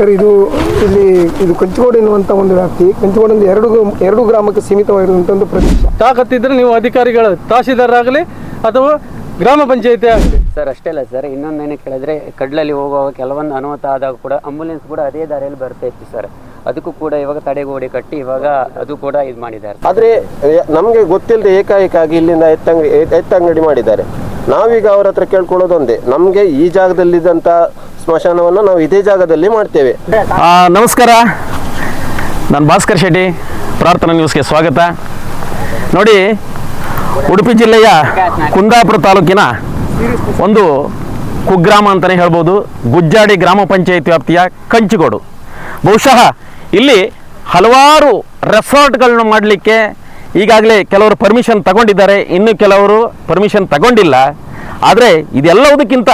Sir ಇದು ಇಲ್ಲಿ ಇದು ಕಂಚಗೋಡು ಎನ್ನುವಂಥ ಒಂದು ವ್ಯಾಪ್ತಿ. ಕಂಚಗೋಡಿಂದ ಎರಡು ಎರಡು ಗ್ರಾಮಕ್ಕೆ ಸೀಮಿತವಾಗಿರುವಂಥ ಒಂದು ಪ್ರದೇಶ. ತಾಕತ್ತಿದ್ರೆ ನೀವು ಅಧಿಕಾರಿಗಳು ಆಗಲಿ ಅಥವಾ ಗ್ರಾಮ ಪಂಚಾಯತಿ ಆಗಲಿ. ಸರ್ ಅಷ್ಟೇ ಅಲ್ಲ ಸರ್ ಇನ್ನೊಂದೇನು ಕೇಳಿದ್ರೆ ಕಡ್ಲಲ್ಲಿ ಹೋಗುವಾಗ ಕೆಲವೊಂದು ಅನುಮತ ಆದಾಗ ಕೂಡ ಆಂಬುಲೆನ್ಸ್ ಕೂಡ ಅದೇ ದಾರಿಯಲ್ಲಿ ಬರ್ತಾ ಇತ್ತು ಸರ್. ಅದಕ್ಕೂ ಕೂಡ ಇವಾಗ ತಡೆಗೋಡೆ ಕಟ್ಟಿ ಇವಾಗ ಅದು ಕೂಡ ಇದು ಮಾಡಿದ್ದಾರೆ. ಆದರೆ ನಮಗೆ ಗೊತ್ತಿಲ್ಲದೆ ಏಕಾಏಕಾಗಿ ಇಲ್ಲಿಂದ ಎತ್ತಂಗಡಿ ಎತ್ತಂಗಡಿ ಮಾಡಿದ್ದಾರೆ. ನಾವೀಗ ಅವ್ರ ಹತ್ರ ಕೇಳ್ಕೊಳ್ಳೋದೊಂದೇ ನಮಗೆ ಈ ಜಾಗದಲ್ಲಿದ್ದಂಥ ಸ್ಮಶಾನವನ್ನು ನಾವು ಇದೇ ಜಾಗದಲ್ಲಿ ಮಾಡ್ತೇವೆ. ಆ, ನಮಸ್ಕಾರ. ನಾನು ಭಾಸ್ಕರ್ ಶೆಟ್ಟಿ ಪ್ರಾರ್ಥನಾ ನ್ಯೂಸ್ಗೆ ಸ್ವಾಗತ. ನೋಡಿ ಉಡುಪಿ ಜಿಲ್ಲೆಯ ಕುಂದಾಪುರ ತಾಲೂಕಿನ ಒಂದು ಕುಗ್ರಾಮ ಅಂತಲೇ ಹೇಳ್ಬೋದು. ಗುಜ್ಜಾಡಿ ಗ್ರಾಮ ಪಂಚಾಯತ್ ವ್ಯಾಪ್ತಿಯ ಕಂಚಿಗೋಡು. ಬಹುಶಃ ಇಲ್ಲಿ ಹಲವಾರು ರೆಸಾರ್ಟ್ಗಳನ್ನ ಮಾಡಲಿಕ್ಕೆ ಈಗಾಗಲೇ ಕೆಲವರು ಪರ್ಮಿಷನ್ ತಗೊಂಡಿದ್ದಾರೆ. ಇನ್ನು ಕೆಲವರು ಪರ್ಮಿಷನ್ ತಗೊಂಡಿಲ್ಲ. ಆದರೆ ಇದೆಲ್ಲವುದಕ್ಕಿಂತ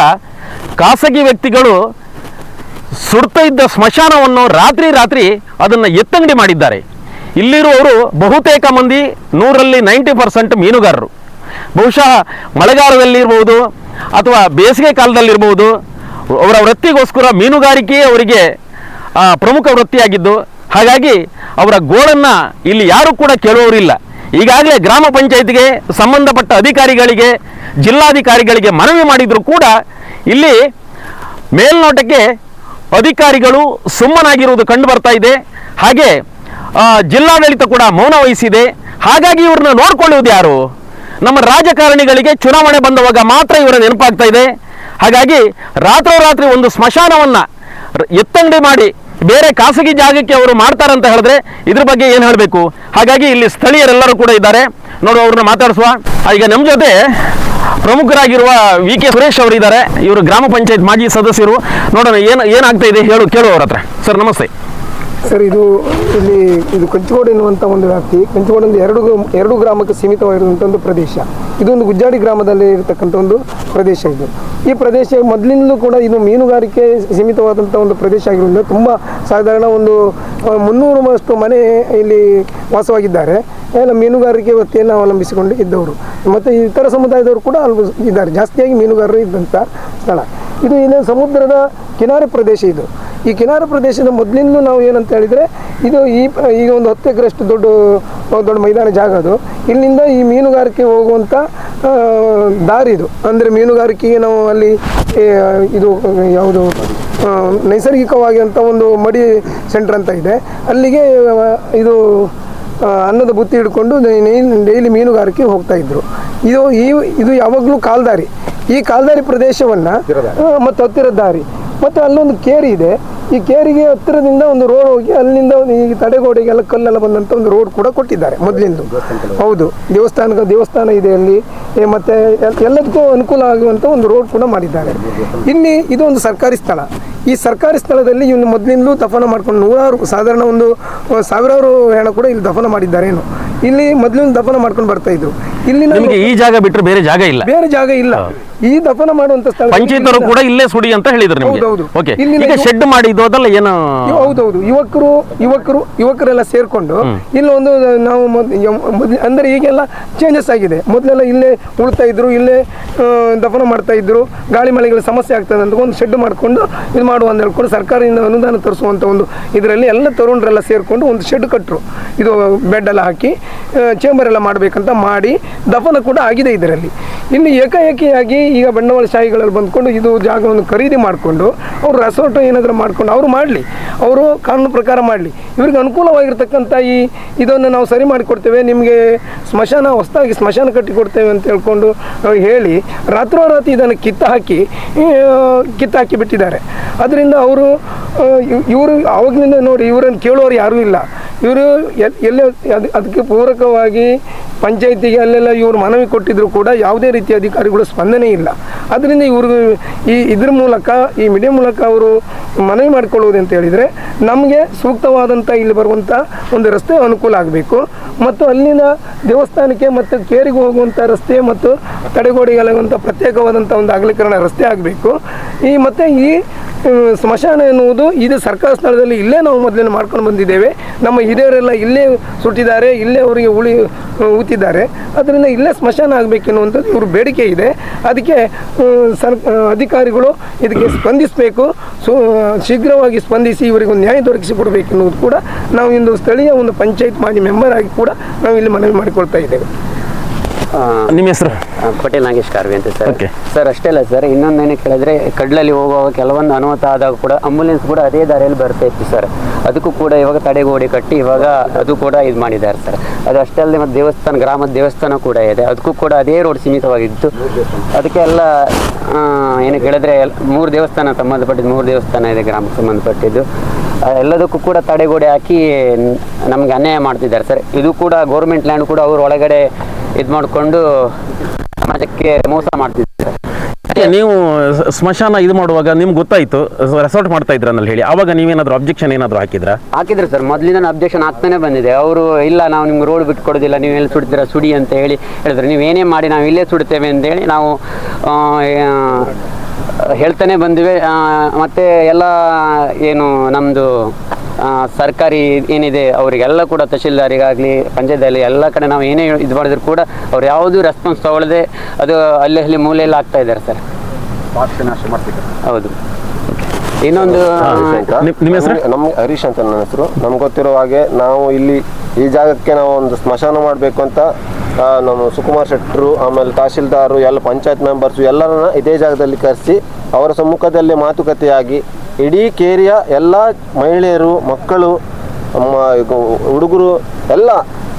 ಖಾಸಗಿ ವ್ಯಕ್ತಿಗಳು ಸುಡ್ತಾ ಇದ್ದ ಸ್ಮಶಾನವನ್ನು ರಾತ್ರಿ ರಾತ್ರಿ ಅದನ್ನು ಎತ್ತಂಗಡಿ ಮಾಡಿದ್ದಾರೆ. ಇಲ್ಲಿರುವವರು ಬಹುತೇಕ ಮಂದಿ ನೂರಲ್ಲಿ ನೈಂಟಿ ಪರ್ಸೆಂಟ್ ಮೀನುಗಾರರು. ಬಹುಶಃ ಮಳೆಗಾಲದಲ್ಲಿರ್ಬೋದು ಅಥವಾ ಬೇಸಿಗೆ ಕಾಲದಲ್ಲಿರ್ಬೋದು, ಅವರ ವೃತ್ತಿಗೋಸ್ಕರ ಮೀನುಗಾರಿಕೆಯೇ ಅವರಿಗೆ ಪ್ರಮುಖ ವೃತ್ತಿಯಾಗಿದ್ದು, ಹಾಗಾಗಿ ಅವರ ಗೋಳನ್ನು ಇಲ್ಲಿ ಯಾರೂ ಕೂಡ ಕೇಳುವವರಿಲ್ಲ. ಈಗಾಗಲೇ ಗ್ರಾಮ ಪಂಚಾಯತ್ಗೆ ಸಂಬಂಧಪಟ್ಟ ಅಧಿಕಾರಿಗಳಿಗೆ, ಜಿಲ್ಲಾಧಿಕಾರಿಗಳಿಗೆ ಮನವಿ ಮಾಡಿದರೂ ಕೂಡ ಇಲ್ಲಿ ಮೇಲ್ನೋಟಕ್ಕೆ ಅಧಿಕಾರಿಗಳು ಸುಮ್ಮನಾಗಿರುವುದು ಕಂಡು ಬರ್ತಾ ಇದೆ. ಹಾಗೆ ಜಿಲ್ಲಾಡಳಿತ ಕೂಡ ಮೌನ ವಹಿಸಿದೆ. ಹಾಗಾಗಿ ಇವ್ರನ್ನ ನೋಡ್ಕೊಳ್ಳುವುದು ಯಾರು? ನಮ್ಮ ರಾಜಕಾರಣಿಗಳಿಗೆ ಚುನಾವಣೆ ಬಂದವಾಗ ಮಾತ್ರ ಇವರ ನೆನಪಾಗ್ತಾ ಇದೆ. ಹಾಗಾಗಿ ರಾತ್ರೋರಾತ್ರಿ ಒಂದು ಸ್ಮಶಾನವನ್ನ ಎತ್ತಂಗಡಿ ಮಾಡಿ ಬೇರೆ ಖಾಸಗಿ ಜಾಗಕ್ಕೆ ಅವರು ಮಾಡ್ತಾರಂತ ಹೇಳಿದ್ರೆ ಇದ್ರ ಬಗ್ಗೆ ಏನು ಹೇಳಬೇಕು? ಹಾಗಾಗಿ ಇಲ್ಲಿ ಸ್ಥಳೀಯರೆಲ್ಲರೂ ಕೂಡ ಇದ್ದಾರೆ. ನೋಡು, ಅವ್ರನ್ನ ಮಾತಾಡಿಸುವ. ಈಗ ನಮ್ಮ ಜೊತೆ ಪ್ರಮುಖರಾಗಿರುವ ವಿ ಕೆ ಸುರೇಶ್ ಅವರು ಇದ್ದಾರೆ. ಇವರು ಗ್ರಾಮ ಪಂಚಾಯತ್ ಮಾಜಿ ಸದಸ್ಯರು. ನೋಡೋಣ, ಏನು, ಏನಾಗ್ತಾ ಇದೆ ಹೇಳು, ಕೇಳು ಅವ್ರ ಹತ್ರ. ಸರ್, ನಮಸ್ತೆ. ಸರ್, ಇದು ಇಲ್ಲಿ, ಇದು ಕಂಚಗೋಡು ಎನ್ನುವಂಥ ಒಂದು ವ್ಯಾಪ್ತಿ. ಕಂಚಗೋಡಿಂದ ಎರಡು ಎರಡು ಗ್ರಾಮಕ್ಕೆ ಸೀಮಿತವಾಗಿರುವಂಥ ಒಂದು ಪ್ರದೇಶ. ಇದೊಂದು ಗುಜ್ಜಾಡಿ ಗ್ರಾಮದಲ್ಲಿ ಇರತಕ್ಕಂಥ ಒಂದು ಪ್ರದೇಶ ಇದು. ಈ ಪ್ರದೇಶ ಮೊದಲಿಂದಲೂ ಕೂಡ ಇದು ಮೀನುಗಾರಿಕೆ ಸೀಮಿತವಾದಂಥ ಒಂದು ಪ್ರದೇಶ ಆಗಿರೋದ್ರಿಂದ ತುಂಬ ಸಾಧಾರಣ ಒಂದು ಮುನ್ನೂರು ಮುನ್ನೂರಷ್ಟು ಮನೆ ಇಲ್ಲಿ ವಾಸವಾಗಿದ್ದಾರೆ. ಎಲ್ಲ ಮೀನುಗಾರಿಕೆ ವೃತ್ತಿಯನ್ನು ಅವಲಂಬಿಸಿಕೊಂಡು ಇದ್ದವರು. ಮತ್ತು ಇತರ ಸಮುದಾಯದವರು ಕೂಡ ಇದ್ದಾರೆ. ಜಾಸ್ತಿಯಾಗಿ ಮೀನುಗಾರರು ಇದ್ದಂಥ ಸ್ಥಳ. ಇದು ಏನು ಸಮುದ್ರದ ಕಿನಾರೆ ಪ್ರದೇಶ ಇದು. ಈ ಕಿನಾರ ಪ್ರದೇಶದ ಮೊದಲಿಂದಲೂ ನಾವು ಏನಂತ ಹೇಳಿದರೆ ಇದು ಈ ಈಗ ಒಂದು ಹತ್ತು ಎಕರೆಷ್ಟು ದೊಡ್ಡ ದೊಡ್ಡ ಮೈದಾನ ಜಾಗ ಅದು. ಇಲ್ಲಿಂದ ಈ ಮೀನುಗಾರಿಕೆ ಹೋಗುವಂಥ ದಾರಿ ಇದು. ಅಂದರೆ ಮೀನುಗಾರಿಕೆಗೆ ನಾವು ಅಲ್ಲಿ ಇದು ಯಾವುದು ನೈಸರ್ಗಿಕವಾಗಿರುವಂಥ ನೈಸರ್ಗಿಕವಾಗಿ ಅಂತ ಒಂದು ಮಡಿ ಸೆಂಟರ್ ಅಂತ ಇದೆ. ಅಲ್ಲಿಗೆ ಇದು ಅನ್ನದ ಬುತ್ತಿ ಹಿಡ್ಕೊಂಡು ಡೈಲಿ ಮೀನುಗಾರಿಕೆ ಹೋಗ್ತಾ ಇದ್ರು. ಇದು ಈ ಇದು ಯಾವಾಗಲೂ ಕಾಲ್ದಾರಿ. ಈ ಕಾಲ್ದಾರಿ ಪ್ರದೇಶವನ್ನು ಮತ್ತು ಹತ್ತಿರದ ದಾರಿ. ಮತ್ತು ಅಲ್ಲೊಂದು ಕೇರಿ ಇದೆ. ಈ ಕೇರಿಗೆ ಹತ್ತಿರದಿಂದ ಒಂದು ರೋಡ್ ಹೋಗಿ ಅಲ್ಲಿಂದ ಈ ತಡೆಗೋಡೆಗೆಲ್ಲ ಕಲ್ಲೆಲ್ಲ ಬಂದಂಥ ಒಂದು ರೋಡ್ ಕೂಡ ಕೊಟ್ಟಿದ್ದಾರೆ ಮೊದಲಿಂದು. ಹೌದು ದೇವಸ್ಥಾನ ದೇವಸ್ಥಾನ ಇದೆ ಅಲ್ಲಿ. ಮತ್ತು ಮತ್ತೆ ಎಲ್ಲದಕ್ಕೂ ಅನುಕೂಲ ಆಗುವಂಥ ಒಂದು ರೋಡ್ ಕೂಡ ಮಾಡಿದ್ದಾರೆ. ಇಲ್ಲಿ ಇದು ಒಂದು ಸರ್ಕಾರಿ ಸ್ಥಳ. ಈ ಸರ್ಕಾರಿ ಸ್ಥಳದಲ್ಲಿ ಇವನು ಮೊದಲಿಂದಲೂ ದಫನ ಮಾಡ್ಕೊಂಡು ನೂರಾರು, ಸಾಧಾರಣ ಒಂದು ಸಾವಿರಾರು ಹೆಣ ಕೂಡ ಇಲ್ಲಿ ದಫನ ಮಾಡಿದ್ದಾರೆ ಏನು ಇಲ್ಲಿ ಮೊದಲಿನ ದಫನ ಮಾಡ್ಕೊಂಡು ಬರ್ತಾ ಇದ್ರು. ಇಲ್ಲಿ ನಿಮಗೆ ಈ ಜಾಗ ಬಿಟ್ಟರೆ ಬೇರೆ ಜಾಗ ಇಲ್ಲ. ಬೇರೆ ಜಾಗ ಇಲ್ಲ. ಈ ದಫನ ಮಾಡುವಂತ ಸ್ಥಳ ಪಂಚಾಯತರು ಕೂಡ ಇಲ್ಲೇ ಸುಡಿ ಅಂತ ಹೇಳಿದ್ರು ನಿಮಗೆ. ಹೌದೌದು. ಓಕೆ ಇಲ್ಲಿನ ಈಗ ಶೆಡ್ ಮಾಡಿದ್ದು ಅದಲ್ಲ ಏನು ಇವ್- ಹೌದೌದು. ಯುವಕರು ಯುವಕರು ಯುವಕರೆಲ್ಲ ಸೇರ್ಕೊಂಡು ನಾವು ಮೊದ್- ಯಮ್- ಮೊದ್ಲು ಅಂದ್ರೆ ಈಗೆಲ್ಲ ಚೇಂಜಸ್ ಆಗಿದೆ. ಮೊದಲೆಲ್ಲ ಇಲ್ಲೇ ಉಳ್ತಾ ಇದ್ರು ಇಲ್ಲೇ ಆ, ದಫನ ಮಾಡ್ತಾ ಇದ್ರು. ಗಾಳಿ ಮಳೆಗಳ ಸಮಸ್ಯೆ ಆಗ್ತದೆ ಅಂತ ಒಂದು ಶೆಡ್ ಮಾಡಿಕೊಂಡು ಇದು ಮಾಡುವ ಅಂತ ಹೇಳ್ಕೊಂಡು ಸರ್ಕಾರದಿಂದ ಅನುದಾನ ತರಿಸುವಂತ ಒಂದು ಇದರಲ್ಲಿ ಎಲ್ಲ ತರುಣರೆಲ್ಲ ಸೇರ್ಕೊಂಡು ಒಂದು ಶೆಡ್ ಕಟ್ಟರು ಇದು ಬೆಡ್ ಎಲ್ಲ ಹಾಕಿ. ಚೇಂಬರ್ ಎಲ್ಲ ಮಾಡಬೇಕಂತ ಮಾಡಿ ದಫನ ಕೂಡ ಆಗಿದೆ ಇದರಲ್ಲಿ. ಇನ್ನು ಏಕಾಏಕಿಯಾಗಿ ಈಗ ಬಂಡವಾಳಶಾಹಿಗಳಲ್ಲಿ ಬಂದ್ಕೊಂಡು ಇದು ಜಾಗವನ್ನು ಖರೀದಿ ಮಾಡಿಕೊಂಡು ಅವರು ರೆಸಾರ್ಟ್ ಏನಾದರೂ ಮಾಡ್ಕೊಂಡು ಅವರು ಮಾಡಲಿ. ಅವರು ಕಾನೂನು ಪ್ರಕಾರ ಮಾಡಲಿ. ಇವ್ರಿಗೆ ಅನುಕೂಲವಾಗಿರ್ತಕ್ಕಂಥ ಈ ಇದನ್ನು ನಾವು ಸರಿ ಮಾಡಿಕೊಡ್ತೇವೆ, ನಿಮಗೆ ಸ್ಮಶಾನ ಹೊಸದಾಗಿ ಸ್ಮಶಾನ ಕಟ್ಟಿ ಕೊಡ್ತೇವೆ ಅಂತ ಹೇಳ್ಕೊಂಡು ಹೇಳಿ ರಾತ್ರೋರಾತ್ರಿ ಇದನ್ನು ಕಿತ್ತಾಕಿ ಹಾಕಿ ಕಿತ್ತು ಹಾಕಿ ಬಿಟ್ಟಿದ್ದಾರೆ. ಅದರಿಂದ ಅವರು ಇವರು ಅವಾಗಿನಿಂದ ನೋಡಿ ಇವರನ್ನು ಕೇಳೋರು ಯಾರೂ ಇಲ್ಲ. ಇವರು ಎಲ್ಲೇ ಅದು, ಅದಕ್ಕೆ ಪೂರಕವಾಗಿ ಪಂಚಾಯಿತಿಗೆ ಅಲ್ಲೆಲ್ಲ ಇವರು ಮನವಿ ಕೊಟ್ಟಿದ್ರು ಕೂಡ ಯಾವುದೇ ರೀತಿಯ ಅಧಿಕಾರಿಗಳು ಸ್ಪಂದನೆ ಇಲ್ಲ. ಅದರಿಂದ ಇವ್ರಿಗೆ ಈ ಇದ್ರ ಮೂಲಕ, ಈ ಮೀಡಿಯಾ ಮೂಲಕ ಅವರು ಮನವಿ ಮಾಡಿಕೊಳ್ಳುವುದು ಅಂತ ಹೇಳಿದರೆ, ನಮಗೆ ಸೂಕ್ತವಾದಂಥ ಇಲ್ಲಿ ಬರುವಂಥ ಒಂದು ರಸ್ತೆ ಅನುಕೂಲ ಆಗಬೇಕು. ಮತ್ತು ಅಲ್ಲಿನ ದೇವಸ್ಥಾನಕ್ಕೆ ಮತ್ತು ಕೇರಿಗೆ ಹೋಗುವಂಥ ರಸ್ತೆ ಮತ್ತು ತಡೆಗೋಡೆಗಳಾಗುವಂಥ ಪ್ರತ್ಯೇಕವಾದಂಥ ಒಂದು ಅಗಲೀಕರಣ ರಸ್ತೆ ಆಗಬೇಕು. ಈ ಮತ್ತು ಈ ಸ್ಮಶಾನ ಎನ್ನುವುದು ಇದು ಸರ್ಕಾರ ಸ್ಥಳದಲ್ಲಿ ಇಲ್ಲೇ ನಾವು ಮೊದಲೇ ಮಾಡ್ಕೊಂಡು ಬಂದಿದ್ದೇವೆ. ನಮ್ಮ ಹಿರಿಯರೆಲ್ಲ ಇಲ್ಲೇ ಸುಟ್ಟಿದ್ದಾರೆ, ಇಲ್ಲೇ ಅವರಿಗೆ ಉಳಿ ಊತಿದ್ದಾರೆ. ಅದರಿಂದ ಇಲ್ಲೇ ಸ್ಮಶಾನ ಆಗಬೇಕೆನ್ನುವಂಥದ್ದು ಇವರು ಬೇಡಿಕೆ ಇದೆ. ಅದಕ್ಕೆ ಸರ್ ಅಧಿಕಾರಿಗಳು ಇದಕ್ಕೆ ಸ್ಪಂದಿಸಬೇಕು. ಸು, ಶೀಘ್ರವಾಗಿ ಸ್ಪಂದಿಸಿ ಇವರಿಗೆ ಒಂದು ನ್ಯಾಯ ದೊರಕಿಸಿ ಕೊಡಬೇಕೆನ್ನುವುದು ಕೂಡ ನಾವು ಇಂದು ಸ್ಥಳೀಯ ಒಂದು ಪಂಚಾಯತ್ ಮಾಜಿ ಮೆಂಬರ್ ಆಗಿ ಕೂಡ ನಾವು ಇಲ್ಲಿ ಮನವಿ ಮಾಡಿಕೊಳ್ತಾ ಇದ್ದೇವೆ. ನಿಮ್ಮ ಹೆಸರು? ಪಟೇಲ್ ನಾಗೇಶ್ ಕಾರ್ವಿ ಅಂತ ಸರ್. ಸರ್ ಅಷ್ಟೇ ಅಲ್ಲ ಸರ್ ಇನ್ನೊಂದೇನು ಕೇಳಿದ್ರೆ ಕಡಲಲ್ಲಿ ಹೋಗುವಾಗ ಕೆಲವೊಂದು ಅನುಮತ ಆದಾಗ ಕೂಡ ಅಂಬುಲೆನ್ಸ್ ಕೂಡ ಅದೇ ದಾರಿಯಲ್ಲಿ ಬರ್ತಾ ಇತ್ತು ಸರ್. ಅದಕ್ಕೂ ಕೂಡ ಇವಾಗ ತಡೆಗೋಡೆ ಕಟ್ಟಿ ಇವಾಗ ಅದು ಕೂಡ ಇದು ಮಾಡಿದ್ದಾರೆ ಸರ್. ಅದು ಅಷ್ಟೇ ಅಲ್ಲದೆ ಮತ್ತು ದೇವಸ್ಥಾನ ಗ್ರಾಮದ ದೇವಸ್ಥಾನ ಕೂಡ ಇದೆ. ಅದಕ್ಕೂ ಕೂಡ ಅದೇ ರೋಡ್ ಸೀಮಿತವಾಗಿತ್ತು. ಅದಕ್ಕೆ ಎಲ್ಲ ಆ, ಏನು ಕೇಳಿದ್ರೆ ಮೂರು ದೇವಸ್ಥಾನ ಸಂಬಂಧಪಟ್ಟಿದ್ದು ಮೂರು ದೇವಸ್ಥಾನ ಇದೆ ಗ್ರಾಮಕ್ಕೆ ಸಂಬಂಧಪಟ್ಟಿದ್ದು. ಎಲ್ಲದಕ್ಕೂ ಕೂಡ ತಡೆಗೋಡೆ ಹಾಕಿ ನಮ್ಗೆ ಅನ್ಯಾಯ ಮಾಡ್ತಿದ್ದಾರೆ ಸರ್. ಇದು ಕೂಡ ಗೌರ್ಮೆಂಟ್ ಲ್ಯಾಂಡ್ ಕೂಡ ಅವರು ಒಳಗಡೆ ಇದು ಮಾಡಿಕೊಂಡು ಸಮಾಜಕ್ಕೆ ಮೋಸ ಮಾಡ್ತಿದ್ದಾರೆ. ನೀವು ಸ್ಮಶಾನ ಇದು ಮಾಡುವಾಗ ನಿಮ್ಗೆ ಗೊತ್ತಾಯ್ತು ರೆಸಾರ್ಟ್ ಮಾಡ್ತಾ ಇದ್ರ ಹೇಳಿ. ಅವಾಗ ನೀವೇನಾದ್ರು ಅಬ್ಜೆಕ್ಷನ್ ಏನಾದ್ರು ಹಾಕಿದ್ರ? ಹಾಕಿದ್ರೆ ಸರ್. ಮೊದಲಿಂದ ಅಬ್ಜೆಕ್ಷನ್ ಆಗ್ತಾನೆ ಬಂದಿದೆ ಅವರು ಇಲ್ಲ ನಾವು ನಿಮ್ಗೆ ರೋಡ್ ಬಿಟ್ಟು ಕೊಡೋದಿಲ್ಲ ನೀವು ಎಲ್ಲಿ ಸುಡ್ತೀರಾ ಸುಡಿ ಅಂತ ಹೇಳಿ ಹೇಳಿದ್ರೆ. ನೀವು ಏನೇ ಮಾಡಿ ನಾವು ಇಲ್ಲೇ ಸುಡ್ತೇವೆ ಅಂತೇಳಿ ನಾವು ಆ, ಆ, ಹೇಳ್ತಾನೆ ಬಂದಿವೆ. ಮತ್ತೆ ಎಲ್ಲ ಏನು ನಮ್ಮದು ಸರ್ಕಾರಿ ಏನಿದೆ ಅವರಿಗೆಲ್ಲ ಕೂಡ ತಹಶೀಲ್ದಾರಿಗಾಗಲಿ ಪಂಚಾಯತಲ್ಲಿ ಎಲ್ಲ ಕಡೆ ನಾವು ಏನೇ ಇದು ಮಾಡಿದ್ರು ಕೂಡ ಅವ್ರು ಯಾವುದೂ ರೆಸ್ಪಾನ್ಸ್ ತಗೊಳ್ಳದೆ ಅದು ಅಲ್ಲಿ ಅಲ್ಲಿ ಮೂಲೆಯಲ್ಲಿ ಆಗ್ತಾ ಇದ್ದಾರೆ ಸರ್. ಹೌದು. ಇನ್ನೊಂದು ನಿಮ್ಮ ಹೆಸರು? ನಮ್ಗೆ- ಹರೀಶ್ ಅಂತ ನನ್ನ ಹೆಸರು. ನಮ್ಗೆ ಗೊತ್ತಿರೋ ಹಾಗೆ ನಾವು ಇಲ್ಲಿ ಈ ಜಾಗಕ್ಕೆ ನಾವು ಒಂದು ಸ್ಮಶಾನ ಮಾಡಬೇಕು ಅಂತ ನಮ್ಮ ಸುಕುಮಾರ್ ಶೆಟ್ಟರು ಆಮೇಲೆ ತಹಶೀಲ್ದಾರು ಎಲ್ಲ ಪಂಚಾಯತ್ ಮೆಂಬರ್ಸು ಎಲ್ಲರನ್ನ ಇದೇ ಜಾಗದಲ್ಲಿ ಕರೆಸಿ ಅವರ ಸಮ್ಮುಖದಲ್ಲಿ ಮಾತುಕತೆಯಾಗಿ ಇಡೀ ಕೇರಿಯ ಎಲ್ಲ ಮಹಿಳೆಯರು ಮಕ್ಕಳು ಹುಡುಗರು ಎಲ್ಲ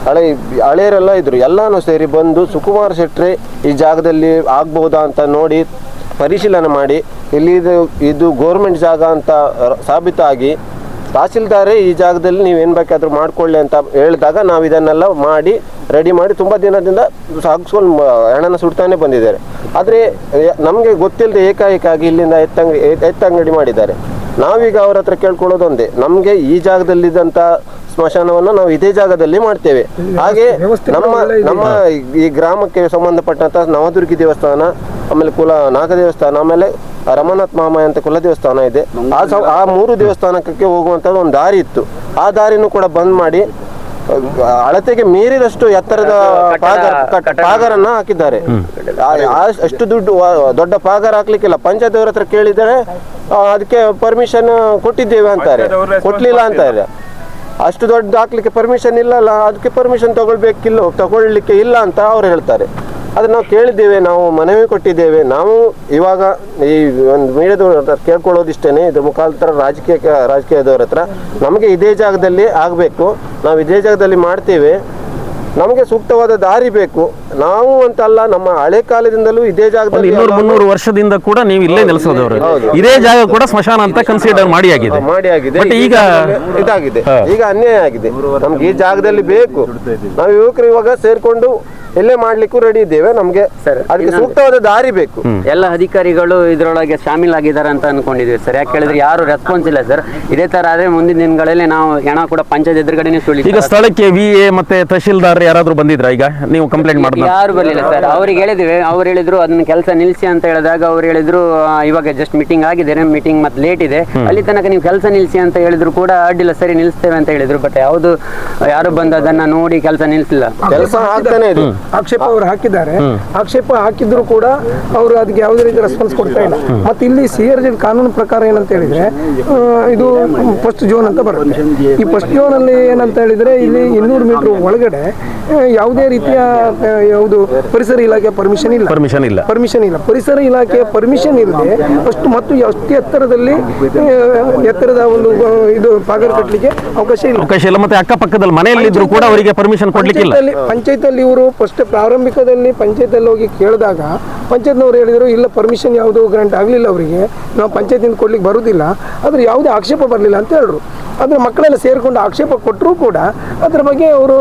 ಹಳೆ ಹಳೆಯರೆಲ್ಲ ಇದ್ರು. ಎಲ್ಲನೂ ಸೇರಿ ಬಂದು ಸುಕುಮಾರ್ ಶೆಟ್ರೆ ಈ ಜಾಗದಲ್ಲಿ ಆಗ್ಬಹುದಾ ಅಂತ ನೋಡಿ ಪರಿಶೀಲನೆ ಮಾಡಿ, ಇಲ್ಲಿ ಇದು ಗೋರ್ಮೆಂಟ್ ಜಾಗ ಅಂತ ಸಾಬೀತಾಗಿ ತಹಸೀಲ್ದಾರೇ ಈ ಜಾಗದಲ್ಲಿ ನೀವು ಏನು ಬೇಕಾದರೂ ಮಾಡಿಕೊಳ್ಳಿ ಅಂತ ಹೇಳಿದಾಗ ನಾವು ಇದನ್ನೆಲ್ಲ ಮಾಡಿ, ರೆಡಿ ಮಾಡಿ ತುಂಬ ದಿನದಿಂದ ಸಾಗಿಸ್ಕೊಂಡು ಹೆಣನ ಸುಡ್ತಾನೆ ಬಂದಿದ್ದಾರೆ. ಆದರೆ, ನಮಗೆ ಗೊತ್ತಿಲ್ಲದೆ ಏಕಾಏಕಾಗಿ ಇಲ್ಲಿಂದ ಎತ್ತಂಗಡಿ ಎತ್ತಂಗಡಿ ಮಾಡಿದ್ದಾರೆ. ನಾವೀಗ ಅವ್ರ ಹತ್ರ ಕೇಳ್ಕೊಳ್ಳೋದೊಂದೇ ನಮಗೆ ಈ ಜಾಗದಲ್ಲಿದ್ದಂಥ ಸ್ಮಶಾನವನ್ನು ನಾವು ಇದೇ ಜಾಗದಲ್ಲಿ ಮಾಡ್ತೇವೆ. ಹಾಗೆ ನಮ್ಮ ನಮ್ಮ ಈ ಗ್ರಾಮಕ್ಕೆ ಸಂಬಂಧಪಟ್ಟಂತ ನವದುರ್ಗಿ ದೇವಸ್ಥಾನ ಆಮೇಲೆ ಕುಲ ನಾಗ ದೇವಸ್ಥಾನ ಆಮೇಲೆ ರಮನಾಥ್ ಮಾಮಯ್ಯ ಅಂತ ಕುಲ ದೇವಸ್ಥಾನ ಇದೆ. ಆ ಮೂರು ದೇವಸ್ಥಾನಕ್ಕೆ ಹೋಗುವಂತ ಒಂದು ದಾರಿ ಇತ್ತು. ಆ ದಾರಿನೂ ಕೂಡ ಬಂದ್ ಮಾಡಿ ಅಳತೆಗೆ ಮೀರಿದಷ್ಟು ಎತ್ತರದ ಪಾಗರನ್ನ ಹಾಕಿದ್ದಾರೆ. ಅಷ್ಟು ದುಡ್ಡು ದೊಡ್ಡ ಪಾಗರ ಹಾಕ್ಲಿಕ್ಕಿಲ್ಲ. ಪಂಚಾಯತ್ ಅವ್ರ ಹತ್ರ ಕೇಳಿದರೆ ಅದಕ್ಕೆ ಪರ್ಮಿಷನ್ ಕೊಟ್ಟಿದ್ದೇವೆ ಅಂತಾರೆ. ಕೊಡ್ಲಿಲ್ಲ ಅಂತಾರೆ. ಅಷ್ಟು ದೊಡ್ಡ ಹಾಕ್ಲಿಕ್ಕೆ ಪರ್ಮಿಷನ್ ಇಲ್ಲಲ್ಲ ಅದಕ್ಕೆ ಪರ್ಮಿಷನ್ ತಗೊಳ್ಬೇಕಿಲ್ಲ ತಗೊಳ್ಳಿಕ್ಕೆ ಇಲ್ಲ ಅಂತ ಅವ್ರು ಹೇಳ್ತಾರೆ. ಅದನ್ನ ನಾವು ಕೇಳಿದ್ದೇವೆ ನಾವು ಮನವಿ ಕೊಟ್ಟಿದ್ದೇವೆ. ನಾವು ಇವಾಗ ಈ ಒಂದು ಮೀಡಿಯಾದವ್ರ ಹತ್ರ ಕೇಳ್ಕೊಳ್ಳೋದಿಷ್ಟೇನೆ ಇದ್ರ ಮುಖಾಂತರ ರಾಜಕೀಯ ರಾಜಕೀಯದವ್ರ ಹತ್ರ ನಮಗೆ ಇದೇ ಜಾಗದಲ್ಲಿ ಆಗಬೇಕು. ನಾವು ಇದೇ ಜಾಗದಲ್ಲಿ ಮಾಡ್ತೇವೆ. ನಮಗೆ ಸೂಕ್ತವಾದ ದಾರಿ ಬೇಕು. ನಾವು ಅಂತಲ್ಲ ನಮ್ಮ ಹಳೆ ಕಾಲದಿಂದಲೂ ಇದೇ ಜಾಗದಲ್ಲಿ ಇನ್ನೂರು ಮುನ್ನೂರು ವರ್ಷದಿಂದ ಕೂಡ ನೀವು ಇಲ್ಲೇ ನೆಲೆಸೋದವರು ಇದೇ ಜಾಗ ಕೂಡ ಸ್ಮಶಾನ ಅಂತ ಕನ್ಸಿಡರ್ ಮಾಡಿ ಆಗಿದೆ ಮಾಡಿ ಆಗಿದೆ. ಬಟ್ ಈಗ ಇದಾಗಿದೆ. ಈಗ ಅನ್ಯಾಯ ಆಗಿದೆ. ನಮ್ಗೆ ಈ ಜಾಗದಲ್ಲಿ ಬೇಕು. ನಾವು ಯುವಕರು ಇವಾಗ ಸೇರ್ಕೊಂಡು ಎಲ್ಲೇ ಮಾಡ್ಲಿಕ್ಕೂ ರೆಡಿ ಇದ್ದೇವೆ ನಮ್ಗೆ ಸರ್, ಅದಕ್ಕೆ ಸೂಕ್ತವಾದ ದಾರಿ ಬೇಕು. ಎಲ್ಲ ಅಧಿಕಾರಿಗಳು ಇದರೊಳಗೆ ಶಾಮೀಲಾಗಿದ್ದಾರೆ ಅಂತ ಅನ್ಕೊಂಡಿದ್ವಿ ಸರ್. ಯಾಕೆ ಹೇಳಿದ್ರೆ ಯಾರು ರೆಸ್ಪಾನ್ಸ್ ಇಲ್ಲ ಸರ್. ಇದೇ ತರ ಆದ್ರೆ ಮುಂದಿನ ದಿನಗಳಲ್ಲಿ ನಾವು ಹೆಣ ಕೂಡ ಪಂಚಾಯತ್ ಎದುರುಗಡೆನೆ ಸುಳಿ ಈಗ ಸ್ಥಳಕ್ಕೆ ವಿ ಎ ಮತ್ತೆ ತಹಶೀಲ್ದಾರ್ ಯಾರಾದ್ರೂ ಬಂದಿದ್ರ ಈಗ? ನೀವು ಕಂಪ್ಲೇಂಟ್ ಮಾಡಿದ್ರೆ ಯಾರು ಬರಲಿಲ್ಲ ಸರ್. ಅವ್ರಿಗೆ ಹೇಳಿದ್ವಿ ಅವ್ರು ಹೇಳಿದ್ರು ಅದನ್ನ ಕೆಲಸ ನಿಲ್ಸಿ ಅಂತ ಹೇಳಿದಾಗ ಅವ್ರು ಹೇಳಿದ್ರು ಇವಾಗ ಜಸ್ಟ್ ಮೀಟಿಂಗ್ ಆಗಿದೆ ಮೀಟಿಂಗ್ ಮತ್ತೆ ಲೇಟ್ ಇದೆ. ಅಲ್ಲಿ ತನಕ ನೀವು ಕೆಲಸ ನಿಲ್ಸಿ ಅಂತ ಹೇಳಿದ್ರು ಕೂಡ ಅಡ್ಡಿಲ್ಲ. ಸರಿ ನಿಲ್ಸ್ತೇವೆ ಅಂತ ಹೇಳಿದ್ರು. ಬಟ್ ಯಾವುದು ಯಾರು ಬಂದ ಅದನ್ನ ನೋಡಿ ಕೆಲಸ ನಿಲ್ಸಿಲ್ಲ. ಕೆಲಸ ಆಗ್ತಾನೆ ಇದೆ. ಆಕ್ಷೇಪ ಅವರು ಹಾಕಿದ್ದಾರೆ. ಆಕ್ಷೇಪ ಹಾಕಿದ್ರು ಕೂಡ ಅವರು ಅದಕ್ಕೆ ಯಾವುದೇ ರೀತಿ ರೆಸ್ಪಾನ್ಸ್ ಕೊಡ್ತಾ ಇಲ್ಲ. ಮತ್ತೆ ಇಲ್ಲಿ ಸಿ ಆರ್ ಜಿ ಕಾನೂನು ಪ್ರಕಾರ ಏನಂತ ಹೇಳಿದ್ರೆ ಇದು ಫಸ್ಟ್ ಜೋನ್ ಅಂತ ಬರುತ್ತೆ. ಈ ಫಸ್ಟ್ ಜೋನ್ ಅಲ್ಲಿ ಏನಂತ ಹೇಳಿದ್ರೆ ಇಲ್ಲಿ ಇನ್ನೂರು ಮೀಟರ್ ಒಳಗಡೆ ಯಾವುದೇ ರೀತಿಯ ಯಾವುದು ಪರಿಸರ ಇಲಾಖೆ ಪರ್ಮಿಷನ್ ಇಲ್ಲ. ಪರ್ಮಿಷನ್ ಇಲ್ಲ. ಪರ್ಮಿಷನ್ ಇಲ್ಲ. ಪರಿಸರ ಇಲಾಖೆ ಪರ್ಮಿಷನ್ ಇಲ್ಲದೆ ಅಷ್ಟು ಮತ್ತು ಅಷ್ಟು ಎತ್ತರದಲ್ಲಿ ಎತ್ತರದ ಒಂದು ಇದು ಪಾಗರ್ ಕಟ್ಟಲಿಕ್ಕೆ ಅವಕಾಶ ಇಲ್ಲ. ಅವಕಾಶ ಇಲ್ಲ. ಮತ್ತೆ ಅಕ್ಕಪಕ್ಕದಲ್ಲಿ ಮನೆಯಲ್ಲಿದ್ರು ಕೂಡ ಅವರಿಗೆ ಪರ್ಮಿಷನ್ ಕೊಡ್ಲಿಕ್ಕಿಲ್ಲ. ಪಂಚಾಯತ್ ಅಲ್ಲಿ ಇವರು ಫಸ್ಟ್ ಪ್ರಾರಂಭಿಕದಲ್ಲಿ ಪಂಚಾಯತಲ್ಲಿ ಹೋಗಿ ಕೇಳಿದಾಗ ಪಂಚಾಯತ್ನವ್ರು ಹೇಳಿದರು ಇಲ್ಲ ಪರ್ಮಿಷನ್ ಯಾವುದು ಗ್ರಾಂಟ್ ಆಗಲಿಲ್ಲ ಅವರಿಗೆ ನಾವು ಪಂಚಾಯತಿಂದ ಕೊಡ್ಲಿಕ್ಕೆ ಬರೋದಿಲ್ಲ ಅದ್ರ ಯಾವುದೇ ಆಕ್ಷೇಪ ಬರಲಿಲ್ಲ ಅಂತ ಹೇಳಿದ್ರು ಅಂದರೆ ಮಕ್ಕಳೆಲ್ಲ ಸೇರಿಕೊಂಡು ಆಕ್ಷೇಪ ಕೊಟ್ಟರೂ ಕೂಡ ಅದ್ರ ಬಗ್ಗೆ ಅವರು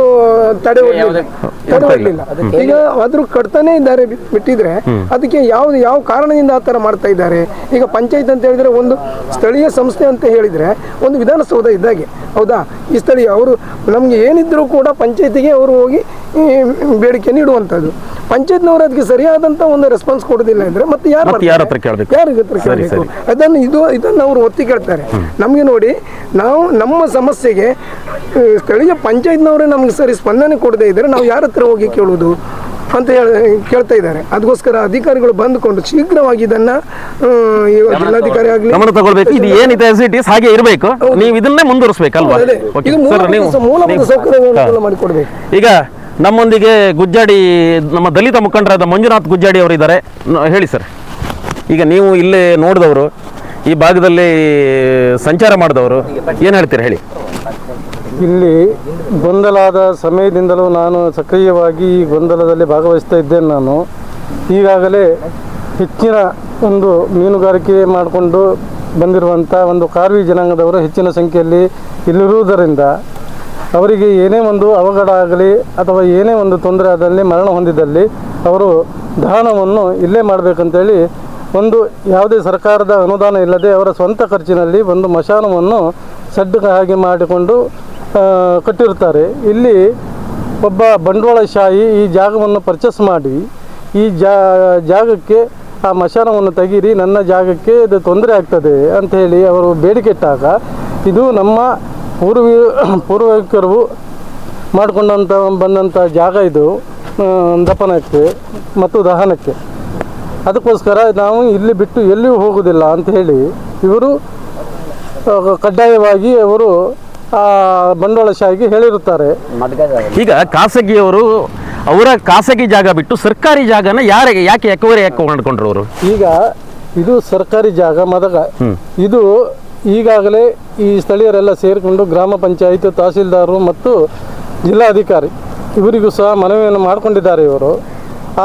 ತಡೆ ಒಡ್ಲಿಲ್ಲ ಈಗ ಅದ್ರ ಕಟ್ತಾನೆ ಇದ್ದಾರೆ ಬಿಟ್ಟಿದ್ರೆ ಅದಕ್ಕೆ ಯಾವ್ದು ಯಾವ ಕಾರಣದಿಂದ ಆ ಥರ ಮಾಡ್ತಾ ಇದ್ದಾರೆ? ಈಗ ಪಂಚಾಯತ್ ಅಂತ ಹೇಳಿದ್ರೆ ಒಂದು ಸ್ಥಳೀಯ ಸಂಸ್ಥೆ ಅಂತ ಹೇಳಿದ್ರೆ ಒಂದು ವಿಧಾನಸೌಧ ಇದ್ದಾಗೆ ಹೌದಾ? ಈ ಸ್ಥಳೀಯ ಅವರು ನಮಗೆ ಏನಿದ್ದರೂ ಕೂಡ ಪಂಚಾಯತಿಗೆ ಅವರು ಹೋಗಿ ಬೇಡಿಕೆ ನೀಡುವಂಥದ್ದು. ಇಡುವಂಥದ್ದು ಪಂಚಾಯತ್ನವರು ಅದಕ್ಕೆ ಸರಿಯಾದಂಥ ಒಂದು ರೆಸ್ಪಾನ್ಸ್ ಕೊಡೋದಿಲ್ಲ ಅಂದರೆ ಮತ್ತೆ ಯಾರು ಯಾರ ಹತ್ರ ಕೇಳಬೇಕು? ಯಾರ ಹತ್ರ ಕೇಳಬೇಕು? ಅದನ್ನು ಇದು ಇದನ್ನು ಅವರು ಒತ್ತಿ ಕೇಳ್ತಾರೆ. ನಮಗೆ ನೋಡಿ ನಾವು ನಮ್ಮ ಸಮಸ್ಯೆಗೆ ಸ್ಥಳೀಯ ಪಂಚಾಯತ್ನವರೇ ನಮಗೆ ಸರಿ ಸ್ಪಂದನೆ ಕೊಡದೇ ಇದ್ದರೆ ನಾವು ಯಾರ ಹತ್ರ ಹೋಗಿ ಕೇಳುವುದು? ಅಂತ ಹೇಳಿ ಕೇಳ್ತಾ ಇದ್ದಾರೆ. ಅದಕ್ಕೋಸ್ಕರ ಅಧಿಕಾರಿಗಳು ಬಂದುಕೊಂಡು ಶೀಘ್ರವಾಗಿ ಇದನ್ನ ಜಿಲ್ಲಾಧಿಕಾರಿ ಆಗಲಿ ಗಮನ ತಗೊಳ್ಬೇಕು. ಇದು ಏನಿದೆ ಈಸ್ ಹಾಗೆ ಇರಬೇಕು. ನೀವು ಇದನ್ನೇ ಮುಂದುವರಿಸ್ಬೇಕಲ್ವಾ? ಮೂಲಭೂತ ಸೌಕರ್ಯಗಳನ್ನು ಮಾಡಿಕೊಡ್ಬೇಕು. ಈಗ ನಮ್ಮೊಂದಿಗೆ ಗುಜ್ಜಾಡಿ ನಮ್ಮ ದಲಿತ ಮುಖಂಡರಾದ ಮಂಜುನಾಥ್ ಗುಜ್ಜಾಡಿ ಅವರು ಇದ್ದಾರೆ ನ- ಹೇಳಿ ಸರ್ ಈಗ ನೀವು ಇಲ್ಲೇ ನೋಡಿದವರು ಈ ಭಾಗದಲ್ಲಿ ಸಂಚಾರ ಮಾಡಿದವರು ಏನು ಹೇಳ್ತೀರಾ ಹೇಳಿ? ಇಲ್ಲಿ ಗೊಂದಲಾದ ಸಮಯದಿಂದಲೂ ನಾನು ಸಕ್ರಿಯವಾಗಿ ಈ ಗೊಂದಲದಲ್ಲಿ ಭಾಗವಹಿಸ್ತಾ ಇದ್ದೇನೆ ನಾನು. ಈಗಾಗಲೇ ಹೆಚ್ಚಿನ ಒಂದು ಮೀನುಗಾರಿಕೆ ಮಾಡಿಕೊಂಡು ಬಂದಿರುವಂಥ ಒಂದು ಕಾರ್ವಿ ಜನಾಂಗದವರು ಹೆಚ್ಚಿನ ಸಂಖ್ಯೆಯಲ್ಲಿ ಇಲ್ಲಿರುವುದರಿಂದ ಅವರಿಗೆ ಏನೇ ಒಂದು ಅವಘಡ ಆಗಲಿ ಅಥವಾ ಏನೇ ಒಂದು ತೊಂದರೆ ಆದಲ್ಲಿ ಮರಣ ಹೊಂದಿದಲ್ಲಿ ಅವರು ದಹನವನ್ನು ಇಲ್ಲೇ ಮಾಡಬೇಕಂತೇಳಿ ಒಂದು ಯಾವುದೇ ಸರ್ಕಾರದ ಅನುದಾನ ಇಲ್ಲದೆ ಅವರ ಸ್ವಂತ ಖರ್ಚಿನಲ್ಲಿ ಒಂದು ಮಶಾನವನ್ನು ಸಡ್ಡು ಹಾಗೆ ಮಾಡಿಕೊಂಡು ಆ, ಕಟ್ಟಿರುತ್ತಾರೆ. ಇಲ್ಲಿ ಒಬ್ಬ ಬಂಡವಾಳಶಾಹಿ ಈ ಜಾಗವನ್ನು ಪರ್ಚೇಸ್ ಮಾಡಿ ಈ ಜಾಗಕ್ಕೆ ಆ ಮಶಾನವನ್ನು ತೆಗೀರಿ ನನ್ನ ಜಾಗಕ್ಕೆ ಇದು ತೊಂದರೆ ಆಗ್ತದೆ ಅಂತ ಹೇಳಿ ಅವರು ಬೇಡಿಕೆ ಇಟ್ಟಾಗ ಇದು ನಮ್ಮ ಪೂರ್ವ ಪೂರ್ವಿಕರು ಮಾಡಿಕೊಂಡಂಥ ಬಂದಂಥ ಜಾಗ ಇದು ದಪನಕ್ಕೆ ಮತ್ತು ದಹನಕ್ಕೆ. ಅದಕ್ಕೋಸ್ಕರ ನಾವು ಇಲ್ಲಿ ಬಿಟ್ಟು ಎಲ್ಲಿಯೂ ಹೋಗೋದಿಲ್ಲ ಅಂತ ಹೇಳಿ ಇವರು ಕಡ್ಡಾಯವಾಗಿ ಅವರು ಬಂಡವಾಳಶಾಹಿಗೆ ಹೇಳಿರುತ್ತಾರೆ. ಈಗ ಖಾಸಗಿಯವರು ಅವರ ಖಾಸಗಿ ಜಾಗ ಬಿಟ್ಟು ಸರ್ಕಾರಿ ಜಾಗನ ಯಾರಿಗೆ ಯಾಕೆ ಯಾಕೆ ಯಾಕೆ ಮಾಡ್ಕೊಂಡ್ರು ಅವರು? ಈಗ ಇದು ಸರ್ಕಾರಿ ಜಾಗ ಮದಗ. ಇದು ಈಗಾಗಲೇ ಈ ಸ್ಥಳೀಯರೆಲ್ಲ ಸೇರಿಕೊಂಡು ಗ್ರಾಮ ಪಂಚಾಯತ್ ತಹಸೀಲ್ದಾರರು ಮತ್ತು ಜಿಲ್ಲಾಧಿಕಾರಿ ಇವರಿಗೂ ಸಹ ಮನವಿಯನ್ನು ಮಾಡಿಕೊಂಡಿದ್ದಾರೆ ಇವರು.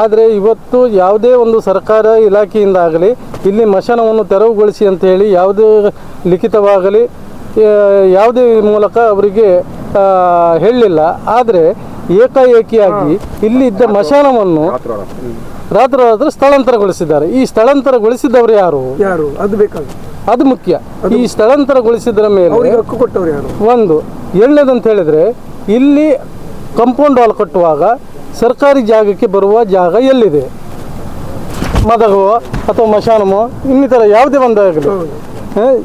ಆದರೆ ಇವತ್ತು ಯಾವುದೇ ಒಂದು ಸರ್ಕಾರ ಇಲಾಖೆಯಿಂದಾಗಲಿ ಇಲ್ಲಿ ಮಶನವನ್ನು ತೆರವುಗೊಳಿಸಿ ಅಂತ ಹೇಳಿ ಯಾವುದೇ ಲಿಖಿತವಾಗಲಿ ಯಾವುದೇ ಮೂಲಕ ಅವರಿಗೆ ಹೇಳಲಿಲ್ಲ. ಆದರೆ ಏಕಾಏಕಿಯಾಗಿ ಇಲ್ಲಿ ಇದ್ದ ಮಶಾನವನ್ನು ರಾತ್ರೋರಾತ್ರಿ ಸ್ಥಳಾಂತರಗೊಳಿಸಿದ್ದಾರೆ. ಈ ಸ್ಥಳಾಂತರಗೊಳಿಸಿದವರು ಯಾರು? ಯಾರು? ಅದು ಬೇಕಾದ ಅದು ಮುಖ್ಯ. ಈ ಸ್ಥಳಾಂತರಗೊಳಿಸಿದ್ರ ಮೇಲೆ ಒಂದು ಎರಡನೇದಂತ ಹೇಳಿದ್ರೆ ಇಲ್ಲಿ ಕಂಪೌಂಡ್ ವಾಲ್ ಕಟ್ಟುವಾಗ ಸರ್ಕಾರಿ ಜಾಗಕ್ಕೆ ಬರುವ ಜಾಗ ಎಲ್ಲಿದೆ? ಮದಗೋ ಅಥವಾ ಮಶಾನಮೋ ಇನ್ನಿತರ ಯಾವುದೇ ಒಂದಾಗಲಿ.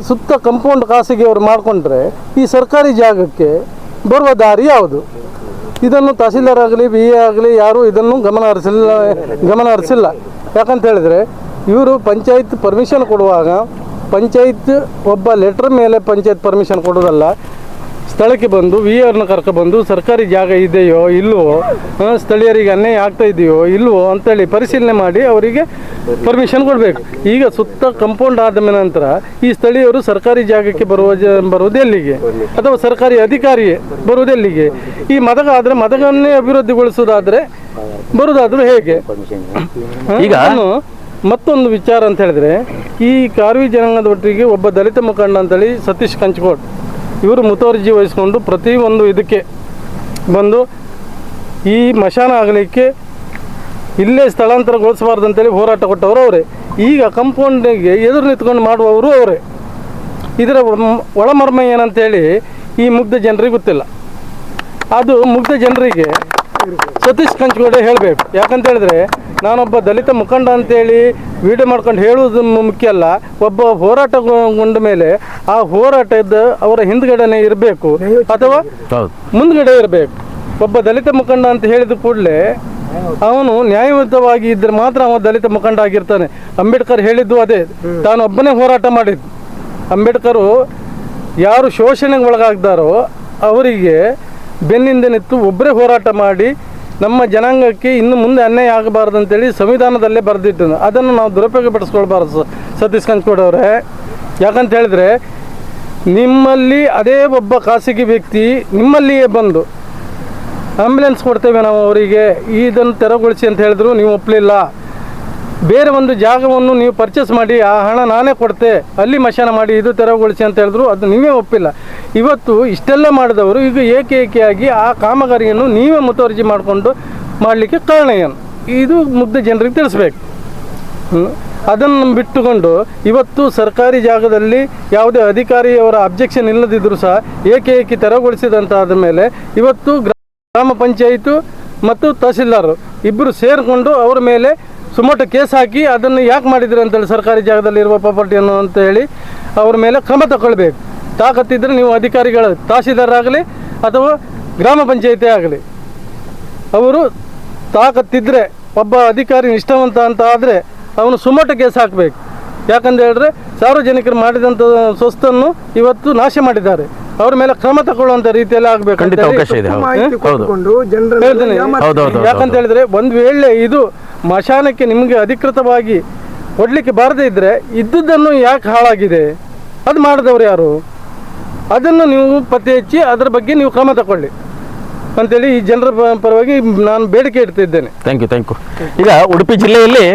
ಸುತ್ತ ಕಂಪೌಂಡ್ ಖಾಸಗಿಯವರು ಮಾಡಿಕೊಂಡ್ರೆ ಈ ಸರ್ಕಾರಿ ಜಾಗಕ್ಕೆ ಬರುವ ದಾರಿ ಯಾವುದು? ಇದನ್ನು ತಹಸೀಲ್ದಾರ್ ಆಗಲಿ, ಬಿ ಎ ಆಗಲಿ, ಯಾರೂ ಇದನ್ನು ಗಮನ ಹರಿಸಿಲ್ಲ ಗಮನ ಹರಿಸಿಲ್ಲ. ಯಾಕಂತ ಹೇಳಿದರೆ, ಇವರು ಪಂಚಾಯತ್ ಪರ್ಮಿಷನ್ ಕೊಡುವಾಗ, ಪಂಚಾಯತ್ ಒಬ್ಬ ಲೆಟ್ರ್ ಮೇಲೆ ಪಂಚಾಯತ್ ಪರ್ಮಿಷನ್ ಕೊಡೋದಲ್ಲ ಸ್ಥಳಕ್ಕೆ ಬಂದು ವಿ ಆರ್ನ ಕರ್ಕೊಬಂದು ಸರ್ಕಾರಿ ಜಾಗ ಇದೆಯೋ ಇಲ್ಲವೋ ಸ್ಥಳೀಯರಿಗೆ ಅನ್ಯಾಯ ಆಗ್ತಾ ಇದೆಯೋ ಇಲ್ವೋ ಅಂತೇಳಿ ಪರಿಶೀಲನೆ ಮಾಡಿ ಅವರಿಗೆ ಪರ್ಮಿಷನ್ ಕೊಡಬೇಕು. ಈಗ ಸುತ್ತ ಕಂಪೌಂಡ್ ಆದ ನಂತರ ಈ ಸ್ಥಳೀಯರು ಸರ್ಕಾರಿ ಜಾಗಕ್ಕೆ ಬರುವ ಬರುವುದು ಎಲ್ಲಿಗೆ? ಅಥವಾ ಸರ್ಕಾರಿ ಅಧಿಕಾರಿ ಬರುವುದು ಎಲ್ಲಿಗೆ? ಈ ಮದಗ ಆದರೆ ಮದಗನ್ನೇ ಅಭಿವೃದ್ಧಿಗೊಳಿಸೋದಾದರೆ ಬರುವುದಾದರೂ ಹೇಗೆ? ಈಗ ನಾನು ಮತ್ತೊಂದು ವಿಚಾರ ಅಂತ ಹೇಳಿದ್ರೆ ಈ ಕಾರ್ವಿ ಜನಾಂಗದ ಒಟ್ಟಿಗೆ ಒಬ್ಬ ದಲಿತ ಮುಖಂಡ ಅಂತೇಳಿ ಸತೀಶ್ ಕಂಚಕೋಟ್. ಇವರು ಮುತುವರ್ಜಿ ವಹಿಸ್ಕೊಂಡು ಪ್ರತಿಯೊಂದು ಇದಕ್ಕೆ ಬಂದು ಈ ಮಶಾನ ಆಗಲಿಕ್ಕೆ ಇಲ್ಲೇ ಸ್ಥಳಾಂತರಗೊಳಿಸಬಾರ್ದು ಅಂತೇಳಿ ಹೋರಾಟ ಕೊಟ್ಟವರು ಅವರೇ. ಈಗ ಕಂಪೌಂಡಿಗೆ ಎದುರು ನಿಂತ್ಕೊಂಡು ಮಾಡುವವರು ಅವರೇ. ಇದರ ಒಳ- ಒಳಮರ್ಮ ಏನಂತೇಳಿ ಈ ಮುಗ್ಧ ಜನರಿಗೆ ಗೊತ್ತಿಲ್ಲ. ಅದು ಮುಗ್ಧ ಜನರಿಗೆ ಸತೀಶ್ ಕಂಚಗೋಡೆ ಹೇಳಬೇಕು. ಯಾಕಂತ ಹೇಳಿದ್ರೆ ನಾನೊಬ್ಬ ದಲಿತ ಮುಖಂಡ ಅಂತೇಳಿ ವಿಡಿಯೋ ಮಾಡ್ಕೊಂಡು ಹೇಳುವುದು ಮುಖ್ಯ ಅಲ್ಲ. ಒಬ್ಬ ಹೋರಾಟಗೊಂಡ ಮೇಲೆ ಆ ಹೋರಾಟದ ಅವರ ಹಿಂದ್ಗಡೆನೆ ಇರಬೇಕು. ಅಥವಾ ಮುಂದ್ಗಡೆ ಇರಬೇಕು. ಒಬ್ಬ ದಲಿತ ಮುಖಂಡ ಅಂತ ಹೇಳಿದ ಕೂಡಲೇ ಅವನು ನ್ಯಾಯಯುತವಾಗಿ ಇದ್ರೆ ಮಾತ್ರ ಅವನು ದಲಿತ ಮುಖಂಡ ಆಗಿರ್ತಾನೆ. ಅಂಬೇಡ್ಕರ್ ಹೇಳಿದ್ದು ಅದೇ. ತಾನು ಒಬ್ಬನೇ ಹೋರಾಟ ಮಾಡಿದ್ದು. ಅಂಬೇಡ್ಕರು ಯಾರು ಶೋಷಣೆಗೆ ಒಳಗಾಗ್ದಾರೋ ಅವರಿಗೆ ಬೆನ್ನಿಂದ ನಿಂತು ಒಬ್ಬರೇ ಹೋರಾಟ ಮಾಡಿ ನಮ್ಮ ಜನಾಂಗಕ್ಕೆ ಇನ್ನು ಮುಂದೆ ಅನ್ಯಾಯ ಆಗಬಾರ್ದು ಅಂತೇಳಿ ಸಂವಿಧಾನದಲ್ಲೇ ಬರೆದಿಟ್ಟು ಅದನ್ನು ನಾವು ದುರುಪಯೋಗ ಪಡಿಸ್ಕೊಳ್ಬಾರ್ದು ಸತೀಶ್ ಕಂಚ್ಕೋಡವ್ರೆ ಯಾಕಂತ ಹೇಳಿದ್ರೆ, ನಿಮ್ಮಲ್ಲಿ ಅದೇ ಒಬ್ಬ ಖಾಸಗಿ ವ್ಯಕ್ತಿ ನಿಮ್ಮಲ್ಲಿಯೇ ಬಂದು ಆಂಬ್ಯುಲೆನ್ಸ್ ಕೊಡ್ತೇವೆ ನಾವು ಅವರಿಗೆ, ಇದನ್ನು ತೆರವುಗೊಳಿಸಿ ಅಂತ ಹೇಳಿದ್ರು, ನೀವು ಒಪ್ಪಲಿಲ್ಲ. ಬೇರೆ ಒಂದು ಜಾಗವನ್ನು ನೀವು ಪರ್ಚೇಸ್ ಮಾಡಿ, ಆ ಹಣ ನಾನೇ ಕೊಡ್ತೆ, ಅಲ್ಲಿ ಮಶಾನ ಮಾಡಿ, ಇದು ತೆರವುಗೊಳಿಸಿ ಅಂತ ಹೇಳಿದ್ರು, ಅದು ನೀವೇ ಒಪ್ಪಿಲ್ಲ. ಇವತ್ತು ಇಷ್ಟೆಲ್ಲ ಮಾಡಿದವರು ಈಗ ಏಕೆ ಏಕೆಯಾಗಿ ಆ ಕಾಮಗಾರಿಯನ್ನು ನೀವೇ ಮುತುವರ್ಜಿ ಮಾಡಿಕೊಂಡು ಮಾಡಲಿಕ್ಕೆ ಕಾರಣ ಏನು? ಇದು ಮುಗ್ಧ ಜನರಿಗೆ ತಿಳಿಸ್ಬೇಕು. ಅದನ್ನು ಬಿಟ್ಟುಕೊಂಡು ಇವತ್ತು ಸರ್ಕಾರಿ ಜಾಗದಲ್ಲಿ ಯಾವುದೇ ಅಧಿಕಾರಿಯವರ ಅಬ್ಜೆಕ್ಷನ್ ಇಲ್ಲದಿದ್ದರೂ ಸಹ ಏಕೆ ಏಕೆ ತೆರವುಗೊಳಿಸಿದಂತಾದ ಮೇಲೆ ಇವತ್ತು ಗ್ರಾಮ ಪಂಚಾಯಿತು ಮತ್ತು ತಹಸೀಲ್ದಾರ್ ಇಬ್ಬರು ಸೇರಿಕೊಂಡು ಅವರ ಮೇಲೆ ಸುಮೋಟ ಕೇಸ್ ಹಾಕಿ ಅದನ್ನು ಯಾಕೆ ಮಾಡಿದ್ರು ಅಂತೇಳಿ ಸರ್ಕಾರಿ ಜಾಗದಲ್ಲಿ ಇರುವ ಪ್ರಾಪರ್ಟಿಯನ್ನು ಅಂತ ಹೇಳಿ ಅವ್ರ ಮೇಲೆ ಕ್ರಮ ತಗೊಳ್ಬೇಕು. ತಾಕತ್ತಿದ್ರೆ ನೀವು ಅಧಿಕಾರಿಗಳು ತಹಸೀಲ್ದಾರ್ ಆಗಲಿ ಅಥವಾ ಗ್ರಾಮ ಪಂಚಾಯಿತಿ ಆಗಲಿ. ಅವರು ತಾಕತ್ತಿದ್ರೆ ಒಬ್ಬ ಅಧಿಕಾರಿ ನಿಷ್ಠಾವಂತ ಅಂತ ಆದರೆ ಅವನು ಸುಮೋಟ ಕೇಸ್ ಹಾಕಬೇಕು. ಯಾಕಂತ ಹೇಳಿದ್ರೆ ಸಾರ್ವಜನಿಕರು ಮಾಡಿದಂಥ ಸ್ವಸ್ತನ್ನು ಇವತ್ತು ನಾಶ ಮಾಡಿದ್ದಾರೆ. ಅವ್ರ ಮೇಲೆ ಕ್ರಮ ತಗೊಳ್ಳುವಂತ ರೀತಿಯಲ್ಲಿ ಆಗ್ಬೇಕು ಖಂಡಿತ ಅವಕಾಶ ಇದೆ ಹೌದು. ಮಾಹಿತಿ ಹೌದು. ಕೊಟ್ಟುಕೊಂಡು ಜನರನ್ನು ಹೇಳ್ತೇನೆ. ಹೌದು, ಹೌದು, ಯಾಕಂತ ಹೇಳಿದ್ರೆ ಒಂದ್ ವೇಳೆ ಇದು ಮಶಾನಕ್ಕೆ ನಿಮಗೆ ಅಧಿಕೃತವಾಗಿ ಕೊಡ್ಲಿಕ್ಕೆ ಬಾರದೇ ಇದ್ರೆ ಇದ್ದುದನ್ನು ಯಾಕೆ ಹಾಳಾಗಿದೆ? ಅದು ಮಾಡಿದವ್ರು ಯಾರು? ಅದನ್ನು ನೀವು ಪತ್ತೆ ಹಚ್ಚಿ ಅದರ ಬಗ್ಗೆ ನೀವು ಕ್ರಮ ತಗೊಳ್ಳಿ. ಅಂತೇಳಿ ಈ ಜನರ ಪ- ಪರವಾಗಿ ನಾನು ಬೇಡಿಕೆ ಇಡ್ತಿದ್ದೇನೆ. ಥ್ಯಾಂಕ್ ಯು ಥ್ಯಾಂಕ್ ಯು ಈಗ ಉಡುಪಿ ಜಿಲ್ಲೆಯಲ್ಲಿ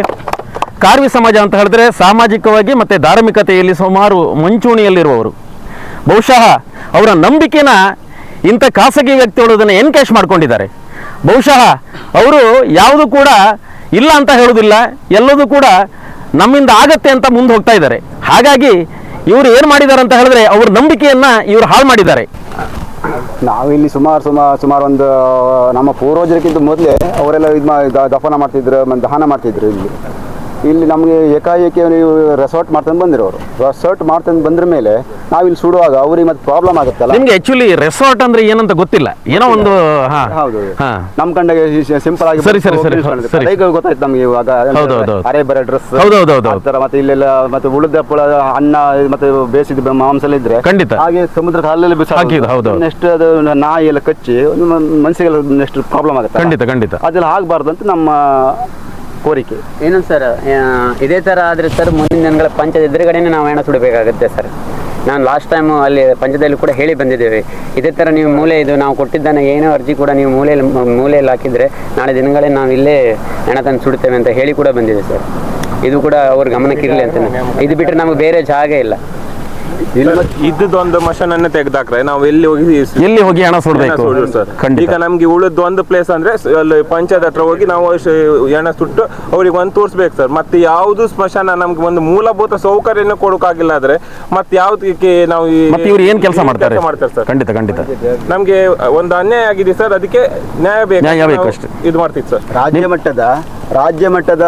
ಕಾರ್ವಿ ಸಮಾಜ ಅಂತ ಹೇಳಿದ್ರೆ ಸಾಮಾಜಿಕವಾಗಿ ಮತ್ತೆ ಧಾರ್ಮಿಕತೆಯಲ್ಲಿ ಸುಮಾರು ಮುಂಚೂಣಿಯಲ್ಲಿರುವವರು. ಬಹುಶಃ ಅವರ ನಂಬಿಕೆನ ಇಂಥ ಖಾಸಗಿ ವ್ಯಕ್ತಿಗಳು ಅದನ್ನು ಎನ್ಕ್ಯಾಶ್ ಮಾಡ್ಕೊಂಡಿದ್ದಾರೆ. ಬಹುಶಃ ಅವರು ಯಾವುದು ಕೂಡ ಇಲ್ಲ ಅಂತ ಹೇಳೋದಿಲ್ಲ ಎಲ್ಲದೂ ಕೂಡ ನಮ್ಮಿಂದ ಆಗತ್ತೆ ಅಂತ ಮುಂದೆ ಹೋಗ್ತಾ ಇದ್ದಾರೆ. ಹಾಗಾಗಿ ಇವರು ಏನು ಮಾಡಿದ್ದಾರೆ ಅಂತ ಹೇಳಿದ್ರೆ ಅವ್ರ ನಂಬಿಕೆಯನ್ನ ಇವರು ಹಾಳು ಮಾಡಿದ್ದಾರೆ. ನಾವಿಲ್ಲಿ ಸುಮಾರು ಸುಮಾರು ಸುಮಾರು ಒಂದು, ನಮ್ಮ ಪೂರ್ವಜರಿಗಿಂತ ಮೊದಲೇ ಅವರೆಲ್ಲ ಇದು ದಫನ ಮಾಡ್ತಿದ್ರು ದಹನ ಮಾಡ್ತಿದ್ರು ಇಲ್ಲಿ. ಇಲ್ಲಿ ನಮಗೆ ಏಕಾಏಕಿ ನೀವು ರೆಸಾರ್ಟ್ ಮಾಡ್ತಾನೆ ಬಂದಿರೋರು. ರೆಸಾರ್ಟ್ ಮಾಡ್ತಾನೆ ಬಂದ್ರ ಮೇಲೆ ನಾವು ಇಲ್ಲಿ ಸುಡುವಾಗ ಅವ್ರಿಗೆ ಮತ್ತೆ ಪ್ರಾಬ್ಲಮ್ ಆಗುತ್ತಲ್ಲ? ನಿಮ್ಗೆ ಆಕ್ಚುಲಿ ರೆಸಾರ್ಟ್ ಅಂದ್ರೆ ಏನಂತ ಗೊತ್ತಿಲ್ಲ. ಏನೋ ಒಂದು ಹಾ ಹೌದು ಹಾ. ನಮ್ ಕಂಡಾಗ ಸಿಂಪಲ್ ಆಗಿ ಸರಿ, ಸರಿ, ಸರಿ, ಗೊತ್ತಾಯ್ತು ನಮ್ಗೆ ಇವಾಗ. ಹೌದು, ಹೌದು, ಹೌದು. ಅರೆ ಬರ ಡ್ರೆಸ್ ಹೌದು, ಹೌದು, ಹೌದು, ಹೌದು. ಮತ್ತೆ ಇಲ್ಲೆಲ್ಲ ಮತ್ತೆ ಉಳಿದ ಪುಳ ಅನ್ನ ಮತ್ತೆ ಬೇಸಿದ ಮಾಂಸ ಇದ್ರೆ ಖಂಡಿತ. ಹಾಗೆ ಸಮುದ್ರ ಕಾಲದಲ್ಲಿ ಹಾಕಿದ್ದು, ಹೌದು, ಹೌದು. ನೆಕ್ಸ್ಟ್ ಅದು ನಾಯಿ ಎಲ್ಲ ಕಚ್ಚಿ ಒಂದು ಮನಸ್ಸಿಗೆಲ್ಲ ನೆಕ್ಸ್ಟ್ ಪ್ರಾಬ್ಲಮ್ ಆಗುತ್ತೆ ಖಂಡಿತ ಖಂಡಿತ. ಅದೆಲ್ಲ ಆಗಬಾರ್ದು ಅಂತ ನಮ್ಮ ಕೋರಿಕೆ. ಏನು ಸರ್ ಇದೇ ಥರ ಆದರೆ ಸರ್, ಮುಂದಿನ ದಿನಗಳ ಪಂಚದ ಎದುರುಗಡೆನೇ ನಾವು ಹೆಣ ಸುಡಬೇಕಾಗುತ್ತೆ ಸರ್. ನಾನು ಲಾಸ್ಟ್ ಟೈಮ್ ಅಲ್ಲಿ ಪಂಚದಲ್ಲಿ ಕೂಡ ಹೇಳಿ ಬಂದಿದ್ದೇವೆ. ಇದೇ ಥರ ನೀವು ಮೂಲೆ ಇದು ನಾವು ಕೊಟ್ಟಿದ್ದನ್ನು ಏನೋ ಅರ್ಜಿ ಕೂಡ ನೀವು ಮೂಲೆಯಲ್ಲಿ ಮೂಲೆಯಲ್ಲಿ ಹಾಕಿದರೆ ನಾಳೆ ದಿನಗಳೇ ನಾವು ಇಲ್ಲೇ ಹೆಣ ತಂದು ಸುಡ್ತೇವೆ ಅಂತ ಹೇಳಿ ಕೂಡ ಬಂದಿದೆ ಸರ್. ಇದು ಕೂಡ ಅವ್ರ ಗಮನಕ್ಕಿರಲಿ ಅಂತ. ಇದು ಬಿಟ್ಟರೆ ನಮಗೆ ಬೇರೆ ಜಾಗ ಇಲ್ಲ. ಇದ್ದದೊಂದು ಅನ್ನ ತೆಗೆದಾಕ್ರೆ. ನಾವು ಎಲ್ಲಿ ಹೋಗಿ ಎಲ್ಲಿ ಹೋಗಿ ಹಣ ಸುಡಬೇಕು? ಖಂಡಿತ. ಈಗ ನಮ್ಗೆ ಉಳಿದ ಒಂದು ಪ್ಲೇಸ್ ಅಂದ್ರೆ ಅಲ್ಲಿ ಪಂಚಾಯತ್ ಹತ್ರ ಹೋಗಿ ನಾವು ಹಣ ಎಣ ಸುಟ್ಟು ಅವ್ರಿಗೆ ಒಂದು ತೋರಿಸ್ಬೇಕು ಸರ್. ಮತ್ತೆ ಯಾವುದು ಸ್ಮಶಾನ ನಮ್ಗೆ ಒಂದು ಮೂಲಭೂತ ಸೌಕರ್ಯನ ಕೊಡೋಕಾಗಿಲ್ಲ ಆದ್ರೆ ಮತ್ತೆ ಯಾವ್ದಕ್ಕೆ ನಾವು ಇವ್ರು ಏನ್ ಕೆಲಸ ಮಾಡ್ತಾರೆ? ಮಾಡ್ತಾರೆ ಸರ್? ಖಂಡಿತ ಖಂಡಿತ. ನಮ್ಗೆ ಒಂದು ಅನ್ಯಾಯ ಆಗಿದೆ ಸರ್. ಅದಕ್ಕೆ ನ್ಯಾಯ ಬೇಕು. ನ್ಯಾಯ ಬೇಕು ನಾವು ಅಷ್ಟೇ. ಇದು ಮಾಡ್ತೀವಿ ಸರ್. ರಾಜ್ಯ ಮಟ್ಟದ ರಾಜ್ಯ ಮಟ್ಟದ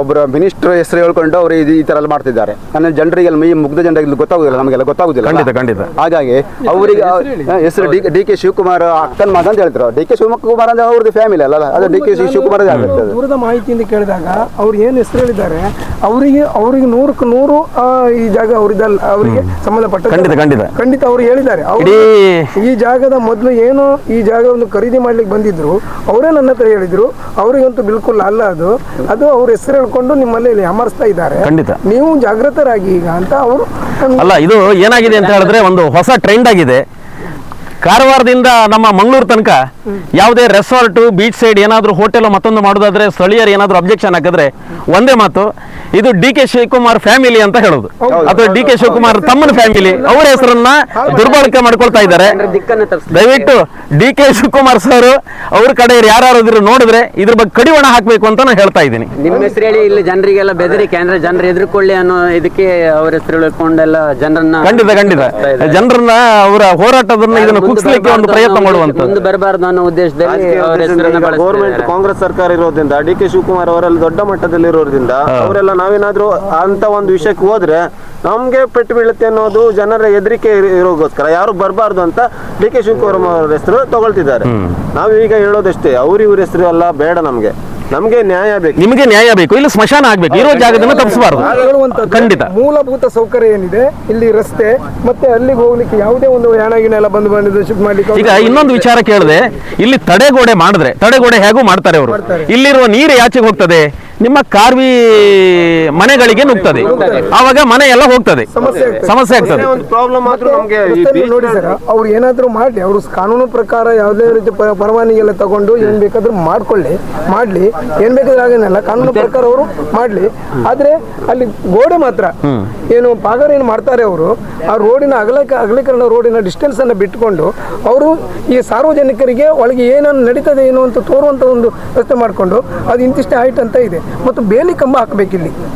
ಒಬ್ಬರ ಮಿನಿಸ್ಟರ್ ಹೆಸರು ಹೇಳ್ಕೊಂಡು ಅವರು ಇದು ಈ ತರ ಎಲ್ಲ ಮಾಡ್ತಿದ್ದಾರೆ. ನನ್ನ ಜನರಿಗೆ ಈ ಮುಗ್ಧ ಜನರಿಗೆ ಗೊತ್ತಾಗುದಿಲ್ಲ ನಮಗೆಲ್ಲ ಗೊತ್ತಾಗುದಿಲ್ಲ. ಖಂಡಿತ, ಖಂಡಿತ. ಹಾಗಾಗಿ ಅವರಿಗೆ ಹೆಸರು ಡಿ ಡಿ ಕೆ ಶಿವಕುಮಾರ್ ಅಕ್ಕನ ಮಗ ಅಂತ ಹೇಳ್ತಾರೆ ಡಿ ಕೆ ಶಿವಕುಮಾರ್ ಅಂದ್ರೆ ಅವ್ರದ್ದು ಫ್ಯಾಮಿಲಿ ಅಲ್ಲ ಅದು ಡಿ ಕೆ ಶಿವಕುಮಾರ್. ದೂರದ ಮಾಹಿತಿಯಿಂದ ಕೇಳಿದಾಗ ಅವ್ರು ಏನು ಹೆಸರು ಹೇಳಿದ್ದಾರೆ ಅವರಿಗೆ ಅವರಿಗೆ ನೂರಕ್ಕೆ ನೂರು ಈ ಜಾಗ ಅವರಿದ್ದಲ್ಲ ಅವರಿಗೆ ಸಂಬಂಧಪಟ್ಟ ಖಂಡಿತ, ಖಂಡಿತ. ಖಂಡಿತ ಅವ್ರು ಹೇಳಿದ್ದಾರೆ. ಅವ್ರು ಈ ಜಾಗದ ಮೊದಲು ಏನು ಈ ಜಾಗವನ್ನು ಖರೀದಿ ಮಾಡ್ಲಿಕ್ಕೆ ಬಂದಿದ್ರು ಅವರೇ ನನ್ನ ಹತ್ರ ಹೇಳಿದ್ರು ಅವರಿಗಂತೂ ಬಿಲ್ಕುಲ್ ಅಲ್ಲ ಅದು. ಅದು ಅವ್ರ ಹೆಸರು ಹೇಳ್ಕೊಂಡು ನಿಮ್ಮಲ್ಲಿ ಅಮರ್ಸ್ತಾ ಇದ್ದಾರೆ ಖಂಡಿತ. ನೀವು ಜಾಗೃತರಾಗಿ ಈಗ ಅಂತ ಅವರು ಅಲ್ಲ ಇದು ಏನಾಗಿದೆ ಅಂತ ಹೇಳಿದ್ರೆ ಒಂದು ಹೊಸ ಟ್ರೆಂಡ್ ಆಗಿದೆ ಕಾರವಾರದಿಂದ ನಮ್ಮ ಮಂಗಳೂರು ತನಕ ಯಾವುದೇ ರೆಸಾರ್ಟ್ ಬೀಚ್ ಸೈಡ್ ಏನಾದರೂ ಹೋಟೆಲ್ ಮತ್ತೊಂದು ಮಾಡೋದಾದ್ರೆ ಸ್ಥಳೀಯರು ಏನಾದರೂ ಅಬ್ಜೆಕ್ಷನ್ ಹಾಕಿದ್ರೆ ಒಂದೇ ಮಾತು ಇದು ಡಿ ಕೆ ಶಿವಕುಮಾರ್ ಫ್ಯಾಮಿಲಿ ಅಂತ ಹೇಳೋದು. ಅಥವಾ ಡಿ ಕೆ ಶಿವಕುಮಾರ್ ತಮ್ಮನ ಫ್ಯಾಮಿಲಿ ಅವರ ಹೆಸರನ್ನ ದುರ್ಬಳಕೆ ಮಾಡ್ಕೊಳ್ತಾ ಇದ್ದಾರೆ. ದಯವಿಟ್ಟು ಡಿ ಕೆ ಶಿವಕುಮಾರ್ ಸರ್ ಅವ್ರ ಕಡೆ ಯಾರು ನೋಡಿದ್ರೆ ಇದ್ರ ಬಗ್ಗೆ ಕಡಿವಾಣ ಹಾಕಬೇಕು ಅಂತ ನಾನು ಹೇಳ್ತಾ ಇದ್ದೀನಿ. ನಿಮ್ಮ ಹೆಸರು ಹೇಳಿ ಇಲ್ಲಿ ಜನರಿಗೆಲ್ಲ ಬೆದರಿಕೆ ಅಂದ್ರೆ ಜನರು ಎದುರುಕೊಳ್ಳಿ ಅನ್ನೋ ಇದಕ್ಕೆ ಅವ್ರ ಹೆಸರು ಹೇಳ್ಕೊಂಡೆಲ್ಲ ಜನರನ್ನ ಖಂಡಿತ ಖಂಡಿತ. ಜನರನ್ನ ಅವರ ಹೋರಾಟದನ್ನ ಇದನ್ನು ಮುಂದೆ ಕುಗ್ಸ್ಲಿಕ್ಕೆ ಒಂದು ಪ್ರಯತ್ನ ಮಾಡುವಂತ ಮುಂದೆ ಬರಬಾರ್ದು ಅನ್ನೋ ಉದ್ದೇಶದಲ್ಲಿ ಅವ್ರ ಹೆಸರನ್ನ ಗೌರ್ಮೆಂಟ್ ಬಳಸ್ತಿದ್ದಾರೆ. ಕಾಂಗ್ರೆಸ್ ಸರ್ಕಾರ ಇರೋದ್ರಿಂದ ಡಿ ಕೆ ಶಿವಕುಮಾರ್ ಅವರಲ್ಲಿ ದೊಡ್ಡ ಮಟ್ಟದಲ್ಲಿ ಇರೋದ್ರಿಂದ ಅವರೆಲ್ಲ ನಾವೇನಾದ್ರೂ ಅಂತ ಒಂದು ವಿಷಯಕ್ಕೆ ಹೋದ್ರೆ ನಮ್ಗೆ ಪೆಟ್ಟು ಬೀಳುತ್ತೆ ಅನ್ನೋದು ಜನರ ಹೆದರಿಕೆ ಇರ- ಇರೋಗೋಸ್ಕರ ಯಾರು ಬರಬಾರ್ದು ಅಂತ ಡಿ ಕೆ ಶಿವಕುಮಾರ್ ಅವರ ಹೆಸರು ತಗೊಳ್ತಿದ್ದಾರೆ. ನಾವೀಗ ಹೇಳೋದಷ್ಟೇ ಅವ್ರ ಇವ್ರ ಹೆಸರು ಎಲ್ಲ ಬೇಡ ನಮ್ಗೆ. ನಮ್ಗೆ ನ್ಯಾಯ ಬೇಕು. ನಿಮಗೆ ನ್ಯಾಯ ಬೇಕು ಇಲ್ಲಿ ಸ್ಮಶಾನ ಆಗ್ಬೇಕು ಇರೋ ಜಾಗದನ್ನ ತಪ್ಪಿಸಬಾರದು ಖಂಡಿತ. ಮೂಲಭೂತ ಸೌಕರ್ಯ ಏನಿದೆ ಇಲ್ಲಿ ರಸ್ತೆ ಮತ್ತೆ ಅಲ್ಲಿಗೆ ಹೋಗ್ಲಿಕ್ಕೆ ಯಾವುದೇ ಒಂದು ಯಾಣ ಗಿಣ ಎಲ್ಲ ಬಂದು ಬಂದಿದ್ದು ಶಿಫ್ಟ್ ಮಾಡ್ಲಿಕ್ಕೆ ಈಗ ಇನ್ನೊಂದು ವಿಚಾರ ಕೇಳಿದೆ ಇಲ್ಲಿ ತಡೆಗೋಡೆ ಮಾಡಿದ್ರೆ ತಡೆಗೋಡೆ ಹೇಗೂ ಮಾಡ್ತಾರೆ ಅವರು? ಇಲ್ಲಿರುವ ನೀರು ಯಾಚೆಗೆ ಹೋಗ್ತದೆ? ನಿಮ್ಮ ಕಾರ್ವಿ ಮನೆಗಳಿಗೆ ನುಗ್ತದೆ. ಆವಾಗ ಮನೆ ಎಲ್ಲ ಹೋಗ್ತದೆ. ಸಮಸ್ಯೆ ಆಗ್ತದೆ. ನೋಡಿ ಸರ್ ಅವ್ರು ಏನಾದ್ರೂ ಮಾಡಿ ಅವರು ಕಾನೂನು ಪ್ರಕಾರ ಯಾವುದೇ ರೀತಿ ಪ- ಪರವಾನಗಿ ಎಲ್ಲ ತಗೊಂಡು ಏನ್ ಬೇಕಾದ್ರೂ ಮಾಡ್ಕೊಳ್ಳಿ ಮಾಡ್ಲಿ. ಏನ್ ಬೇಕಾದ್ರೂ ಆಗೇನಲ್ಲ ಕಾನೂನು ಪ್ರಕಾರ ಅವರು ಮಾಡ್ಲಿ. ಆದ್ರೆ ಅಲ್ಲಿ ಗೋಡೆ ಮಾತ್ರ. ಏನು ಪಾಗಾರ ಏನು ಮಾಡ್ತಾರೆ ಅವರು ಆ ರೋಡಿನ ಅಗಲಕ ಅಗಲೀಕರಣ ರೋಡಿನ ಡಿಸ್ಟೆನ್ಸ್ ಅನ್ನ ಬಿಟ್ಕೊಂಡು ಅವರು ಈ ಸಾರ್ವಜನಿಕರಿಗೆ ಒಳಗೆ ಏನನ್ನು ನಡೀತದೆ ಏನು ಅಂತ ತೋರುವಂತ ಒಂದು ವ್ಯವಸ್ಥೆ ಮಾಡಿಕೊಂಡು ಅದು ಇಂತಿಷ್ಟೇ ಹೈಟ್ ಅಂತ ಇದೆ. ಮತ್ತು ಬೇಲಿ ಕಂಬ ಹಾಕಬೇಕಿಲ್ಲಿ.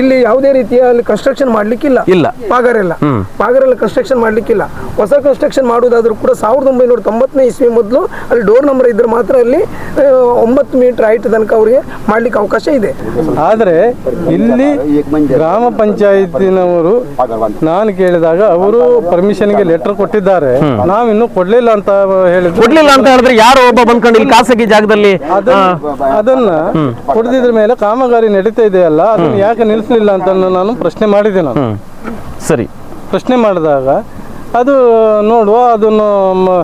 ಇಲ್ಲಿ ಯಾವುದೇ ರೀತಿಯ ಅಲ್ಲಿ ಕನ್ಸ್ಟ್ರಕ್ಷನ್ ಮಾಡ್ಲಿಕ್ಕಿಲ್ಲ. ಇಲ್ಲ. ಪಾಗಾರೆಲ್ಲ ಪಾಗರೆಲ್ಲ ಕನ್ಸ್ಟ್ರಕ್ಷನ್ ಮಾಡ್ಲಿಕ್ಕಿಲ್ಲ. ಹೊಸ ಕನ್ಸ್ಟ್ರಕ್ಷನ್ ಮಾಡೋದಾದ್ರೂ ಕೂಡ ಸಾವಿರದ ಒಂಬೈನೂರ ತೊಂಬತ್ತನೇ ಇಸ್ವಿ ಮೊದಲು ಅಲ್ಲಿ ಡೋರ್ ನಂಬರ್ ಇದ್ರೆ ಮಾತ್ರ ಅಲ್ಲಿ ಒಂಬತ್ತು ಮೀಟರ್ ಹೈಟ್ ತನಕ ಅವರಿಗೆ ಮಾಡ್ಲಿಕ್ಕೆ ಅವಕಾಶ ಇದೆ. ಆದರೆ ಇಲ್ಲಿ ಗ್ರಾಮ ಪಂಚಾಯತಿನವರು ನಾನು ಕೇಳಿದಾಗ ಅವರು ಪರ್ಮಿಷನ್ಗೆ ಲೆಟರ್ ಕೊಟ್ಟಿದ್ದಾರೆ. ನಾವಿನ್ನು ಕೊಡ್ಲಿಲ್ಲ ಅಂತ ಹೇಳಿದ್ರು. ಕೊಡ್ಲಿಲ್ಲ ಅಂತ ಹೇಳಿದ್ರೆ ಯಾರೋ ಒಬ್ಬ ಬಂದ್ಕೊಂಡು ಇಲ್ಲಿ ಖಾಸಗಿ ಜಾಗದಲ್ಲಿ ಅದನ್ನ ಅದನ್ನ ಕೊಡದಿದ್ರ ಮೇಲೆ ಕಾಮಗಾರಿ ನಡೀತಾ ಇದೆಯಲ್ಲ ಅದನ್ನ ಯಾಕೆ ನಿಲ್ಲಿಸಲಿಲ್ಲ ಅಂತ ನಾನು ಪ್ರಶ್ನೆ ಮಾಡಿದೆ ನಾನು. ಸರಿ. ಪ್ರಶ್ನೆ ಮಾಡಿದಾಗ ಅದು ನೋಡುವ ಅದನ್ನು ಮ-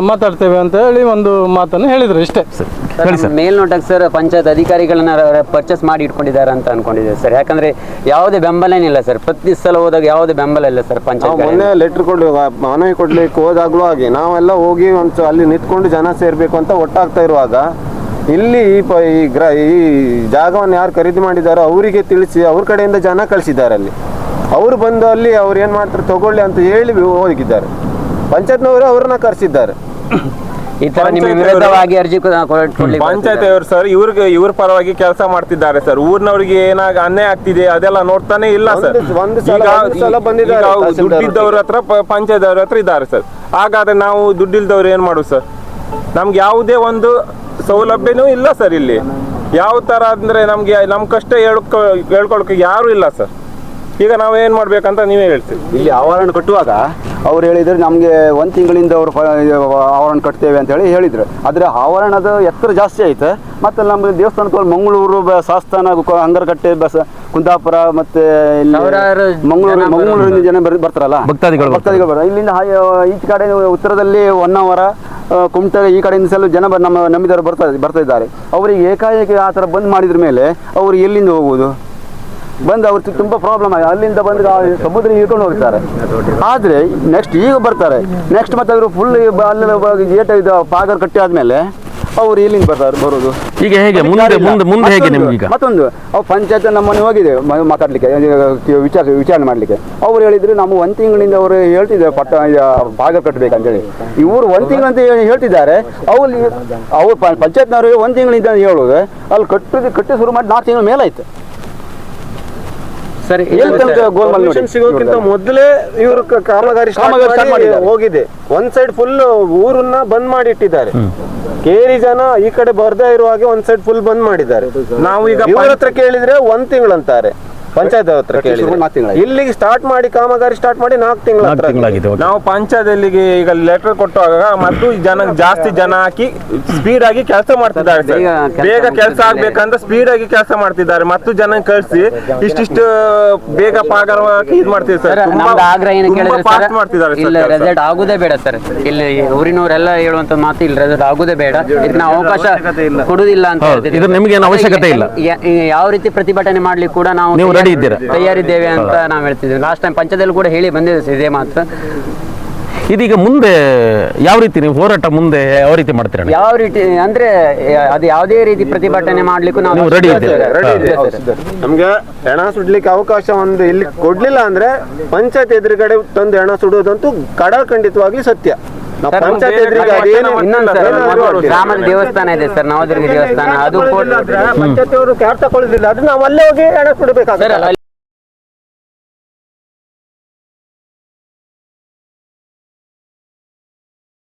ಮಾತಾಡ್ತೇವೆ ಅಂತ ಹೇಳಿ ಒಂದು ಮಾತನ್ನು ಹೇಳಿದ್ರು ಇಷ್ಟೇ. ಮೇಲ್ನೋಟಕ್ಕೆ ಸರ್ ಪಂಚಾಯತ್ ಅಧಿಕಾರಿಗಳನ್ನ ಪರ್ಚೇಸ್ ಮಾಡಿ ಇಟ್ಕೊಂಡಿದ್ದಾರೆ ಅಂತ ಅನ್ಕೊಂಡಿದ್ದೇವೆ ಸರ್. ಯಾಕಂದ್ರೆ ಯಾವುದೇ ಬೆಂಬಲ ಏನಿಲ್ಲ ಸರ್. ಪ್ರತಿ ಸಲ ಹೋದಾಗ ಯಾವುದೇ ಬೆಂಬಲ ಇಲ್ಲ ಸರ್ ಪಂಚಾಯತ್ ಮೊನ್ನೆ ಲೆಟರ್ ಕೊಡ್ಲಿ ಮನವಿ ಕೊಡ್ಲಿಕ್ಕೆ ಹೋದಾಗ್ಲೂ ಹಾಗೆ. ನಾವೆಲ್ಲ ಹೋಗಿ ಒಂದು ಅಲ್ಲಿ ನಿಂತ್ಕೊಂಡು ಜನ ಸೇರ್ಬೇಕು ಅಂತ ಒಟ್ಟಾಗ್ತಾ ಇರುವಾಗ ಇಲ್ಲಿ ಈ ಪ ಈ ಗ್ರ ಈ ಜಾಗವನ್ನು ಯಾರು ಖರೀದಿ ಮಾಡಿದಾರೋ ಅವರಿಗೆ ತಿಳಿಸಿ ಅವ್ರ ಕಡೆಯಿಂದ ಜನ ಕಳಿಸಿದ್ದಾರೆ ಅಲ್ಲಿ. ಅವರು ಬಂದು ಅಲ್ಲಿ ಅವ್ರು ಏನು ಮಾಡ್ತಾರೆ ತಗೊಳ್ಳಿ ಅಂತ ಹೇಳಿ ಹೋಗಿದ್ದಾರೆ. ಪಂಚಾಯತ್ನವರು ಅವ್ರನ್ನ ಕರೆಸಿದ್ದಾರೆ. ಈ ತರ ನಿಮ್ಮ ವಿರುದ್ಧವಾಗಿ ಅರ್ಜಿ ಪಂಚಾಯತ್ ಅವರು ಸರ್ ಇವ್ರಿಗೆ ಇವ್ರ ಪರವಾಗಿ ಕೆಲಸ ಮಾಡ್ತಿದ್ದಾರೆ ಸರ್. ಊರಿನವ್ರಿಗೆ ಏನಾಗ ಅನ್ಯಾಯ ಆಗ್ತಿದೆ ಅದೆಲ್ಲ ನೋಡ್ತಾನೆ ಇಲ್ಲ ಸರ್. ಒಂದು- ಒಂದು ಸಲ- ಒಂದು ಸಲ ಬಂದಿದ್ದಾರೆ ತಹಸೀಲ್ದಾರ್ ದುಡ್ಡಿದ್ದವ್ರ ಹತ್ರ ಪಂಚಾಯತ್ ಅವ್ರ ಹತ್ರ ಇದ್ದಾರೆ ಸರ್. ಹಾಗಾದ್ರೆ ನಾವು ದುಡ್ಡಿಲ್ದವ್ರು ಏನ್ ಮಾಡುದು ಸರ್? ನಮ್ಗೆ ಯಾವುದೇ ಒಂದು ಸೌಲಭ್ಯನೂ ಇಲ್ಲ ಸರ್ ಇಲ್ಲಿ. ಯಾವ ತರ ಅಂದ್ರೆ ನಮಗೆ ನಮ್ ಕಷ್ಟ ಹೇಳ್ಕೊ ಹೇಳ್ಕೊಳಕ್ಕೆ ಯಾರು ಇಲ್ಲ ಸರ್. ಈಗ ನಾವು ಏನ್ ಮಾಡ್ಬೇಕಂತ ನೀವೇ ಹೇಳ್ತೀವಿ ಇಲ್ಲಿ ಆವರಣ ಕಟ್ಟುವಾಗ ಅವ್ರು ಹೇಳಿದ್ರು ನಮಗೆ ಒಂದು ತಿಂಗಳಿಂದ ಅವರು ಆವರಣ ಕಟ್ತೇವೆ ಅಂತ ಹೇಳಿ ಹೇಳಿದ್ರು. ಆದರೆ ಆವರಣದ ಎತ್ತರ ಜಾಸ್ತಿ ಆಯ್ತು. ಮತ್ತೆ ನಮ್ಮ ದೇವಸ್ಥಾನಕ್ಕೆ ಮಂಗಳೂರು ಸಾಸ್ತಾನ ಹಂಗರಕಟ್ಟೆ ಬಸ ಕುಂದಾಪುರ ಮತ್ತೆ ಮಂಗಳೂರು ಮಂಗಳೂರಿನ ಜನ ಬರ್- ಬರ್ತಾರಲ್ಲ? ಭಕ್ತಾದಿಗಳು ಭಕ್ತಾದಿಗಳು ಬರ್ತಾರೆ ಇಲ್ಲಿಂದ ಈ ಕಡೆ ಉತ್ತರದಲ್ಲಿ ಹೊನ್ನಾವರ ಅವರ್ ಕುಮಟ ಈ ಕಡೆಯಿಂದ ಸಲ ಜನ ಬ- ನಮ್ಮ ನಂಬಿದವರು ಬರ್ತಾ ಬರ್ತಾ ಇದ್ದಾರೆ. ಅವರಿಗೆ ಏಕಾಏಕಿ ಆ ಥರ ಬಂದ್ ಮಾಡಿದ್ರ ಮೇಲೆ ಅವರು ಎಲ್ಲಿಂದ ಹೋಗುವುದು? ಬಂದು ಅವ್ರಿಗೆ ತುಂಬ ಪ್ರಾಬ್ಲಮ್ ಆಗಿದೆ. ಅಲ್ಲಿಂದ ಬಂದು ಸಮುದ್ರ ಇಳ್ಕೊಂಡು ಹೋಗ್ತಾರೆ. ಆದರೆ ನೆಕ್ಸ್ಟ್ ಈಗ ಬರ್ತಾರೆ. ನೆಕ್ಸ್ಟ್ ಮತ್ತೆ ಅವರು ಫುಲ್ ಅಲ್ಲಿ ಏಟ ಇದು ಪಾಗರ್ ಕಟ್ಟಿ ಆದ್ಮೇಲೆ ಅವ್ರು ಇಲ್ಲಿಂದ ಬರ್ತಾರೆ ಬರೋದು. ಈಗ ಹೇಗೆ? ಮುಂದೆ ಮುಂದೆ ಮುಂದೆ ಹೇಗೆ ಮತ್ತೊಂದು- ಈಗ ಮತ್ತೊಂದು ಅವ್ರು ಪಂಚಾಯತ್ ನಮ್ಮನ್ನು ಹೋಗಿದೆ ಮಾತಾಡ್ಲಿಕ್ಕೆ ವಿಚಾರ ವಿಚಾರಣೆ ಮಾಡ್ಲಿಕ್ಕೆ. ಅವ್ರು ಹೇಳಿದ್ರು ನಮ್ಮ ಒಂದು ತಿಂಗಳಿಂದ ಅವರು ಹೇಳ್ತಿದ್ದಾರೆ ಪಟ್ಟ ಭಾಗ ಕಟ್ಟಬೇಕಂತೇಳಿ ಇವರು ಒಂದು ತಿಂಗಳಂತ ಹೇಳಿ ಹೇಳ್ತಿದ್ದಾರೆ. ಅವ್ರು ಅವ್ರು ಪಂಚಾಯತ್ನವರು ಪಂಚಾಯತ್ನವ್ರಿಗೆ ಒಂದು ತಿಂಗಳಿಂದ ಹೇಳೋದು ಅಲ್ಲಿ ಕಟ್ಟೋದು ಕಟ್ಟಿ ಶುರು ಮಾಡಿ ನಾಲ್ಕು ತಿಂಗಳ ಮೇಲಾಯ್ತು. ಸರ್ ಗೋಲ್ಮಾಲ್ ಸಿಗೋಕ್ಕಿಂತ ಮೊದಲೇ ಇವರು ಕಾಮಗಾರಿ. ಹೋಗಿದೆ. ಒಂದ್ ಸೈಡ್ ಫುಲ್ ಊರನ್ನ ಬಂದ್ ಮಾಡಿ ಇಟ್ಟಿದ್ದಾರೆ ಕೇರಿ ಜನ ಈ ಕಡೆ ಬರ್ದೇ ಇರುವ ಹಾಗೆ ಒಂದ್ ಸೈಡ್ ಫುಲ್ ಬಂದ್ ಮಾಡಿದ್ದಾರೆ. ನಾವು ಈಗ ಇವ್ರ ಹತ್ರ ಕೇಳಿದ್ರೆ ಒಂದ್ ತಿಂಗಳಂತಾರೆ. ಪಂಚಾಯತ್ ಹತ್ರ ಕೇಳಿದ್ರೆ ನಾಲ್ಕು ತಿಂಗಳಾಯ್ತು. ಇಲ್ಲಿಗೆ ಸ್ಟಾರ್ಟ್ ಮಾಡಿ ಕಾಮಗಾರಿ ಸ್ಟಾರ್ಟ್ ಮಾಡಿ ನಾಲ್ಕು ತಿಂಗಳ ನಾಲ್ಕು ತಿಂಗಳಾಗಿದೆ ಓಕೆ ನಾವು ಪಂಚಾಯತಿಗೆ ಈಗ ಲೆಟರ್ ಕೊಟ್ಟಾಗ ಮತ್ತು ಜನ ಜಾಸ್ತಿ ಜನ ಹಾಕಿ ಸ್ಪೀಡ್ ಆಗಿ ಕೆಲಸ ಮಾಡ್ತಿದ್ದಾರೆ ಸರ್. ಬೇಗ ಕೆಲ್ಸ ಬೇಗ ಕೆಲಸ. ಆಗ್ಬೇಕಂತ ಸ್ಪೀಡ್ ಆಗಿ ಕೆಲಸ ಮಾಡ್ತಿದ್ದಾರೆ ಮತ್ತು ಜನ ಕಳಿಸಿ ಇಷ್ಟಿಷ್ಟು ಬೇಗ ಪಾಗರವಾಗಿ ಇದು ಮಾಡ್ತಿದ್ದಾರೆ ಸರ್ ಸರ್ ನಮ್ದು ಆಗ್ರಹ ಏನು ಕೇಳಿದ್ರೆ ಫಾಸ್ಟ್ ಮಾಡ್ತಿದ್ದಾರೆ ಸರ್ ಇಲ್ಲ ಕೆಲ್ಸ. ರೆಸಲ್ಟ್ ಆಗುದೇ ಬೇಡ ಸರ್ ಇಲ್ಲಿ ಊರಿನವರೆಲ್ಲ ಹೇಳುವಂತ ಮಾತು ಇಲ್ಲಿ ರೆಸಲ್ಟ್ ಆಗುದೇ ಬೇಡ ಇದನ್ನ ನಾವು ಅವಕಾಶ ಕೊಡುದಿಲ್ಲ ಅಂತ ಹೌದು, ಹೇಳ್ತಿದ್ದೀವಿ. ಇದು ನಿಮ್ಗೇನು ಅವಶ್ಯಕತೆ ಇಲ್ಲ. ಯ- ಯಾವ ರೀತಿ ಪ್ರತಿಭಟನೆ ಮಾಡ್ಲಿಕ್ಕೆ ಕೂಡ ನಾವು ಇದ್ದೀರಾ? ತಯಾರಿದ್ದೇವೆ ಅಂತ ನಾವು ಹೇಳ್ತಿದ್ದೀವಿ. ಲಾಸ್ಟ್ ಟೈಮ್ ಪಂಚದಲ್ಲಿ ಕೂಡ ಹೇಳಿ ಬಂದಿದೆ ಇದೇ ಮಾತು. ಇದೀಗ ಮುಂದೆ ಯಾವ ರೀತಿ ನೀವು ಹೋರಾಟ ಮುಂದೆ ಯಾವ ರೀತಿ ಮಾಡ್ತೀರಾ ಯಾವ ರೀತಿ ಅಂದ್ರೆ ಅದು ಯಾವುದೇ ರೀತಿ ಪ್ರತಿಭಟನೆ ಮಾಡ್ಲಿಕ್ಕೂ ನಾವು ರೆಡಿ. ನಮ್ಗೆ ಹೆಣ ಸುಡ್ಲಿಕ್ಕೆ ಅವಕಾಶ ಒಂದು ಇಲ್ಲಿ ಕೊಡ್ಲಿಲ್ಲ ಅಂದ್ರೆ ಪಂಚಾಯತ್ ಎದುರುಗಡೆ ತಂದು ಹೆಣ ಸುಡೋದಂತೂ ಕಡಾಖಂಡಿತವಾಗಿ ಸತ್ಯ. ಗ್ರಾಮದ ದೇವಸ್ಥಾನ ಇದೆ ಸರ್ ನವದುರ್ಗ ದೇವಸ್ಥಾನ ಅದು ಪಂಚಾಯತ್ ಅವರು ಕ್ಯಾರ್ ತಗೊಳ್ಳೋದಿಲ್ಲ ಅದು ನಾವು ಅಲ್ಲೇ ಹೋಗಿ ಹೆಣ ಸುಡಬೇಕಾಗುತ್ತೆ ಸರ್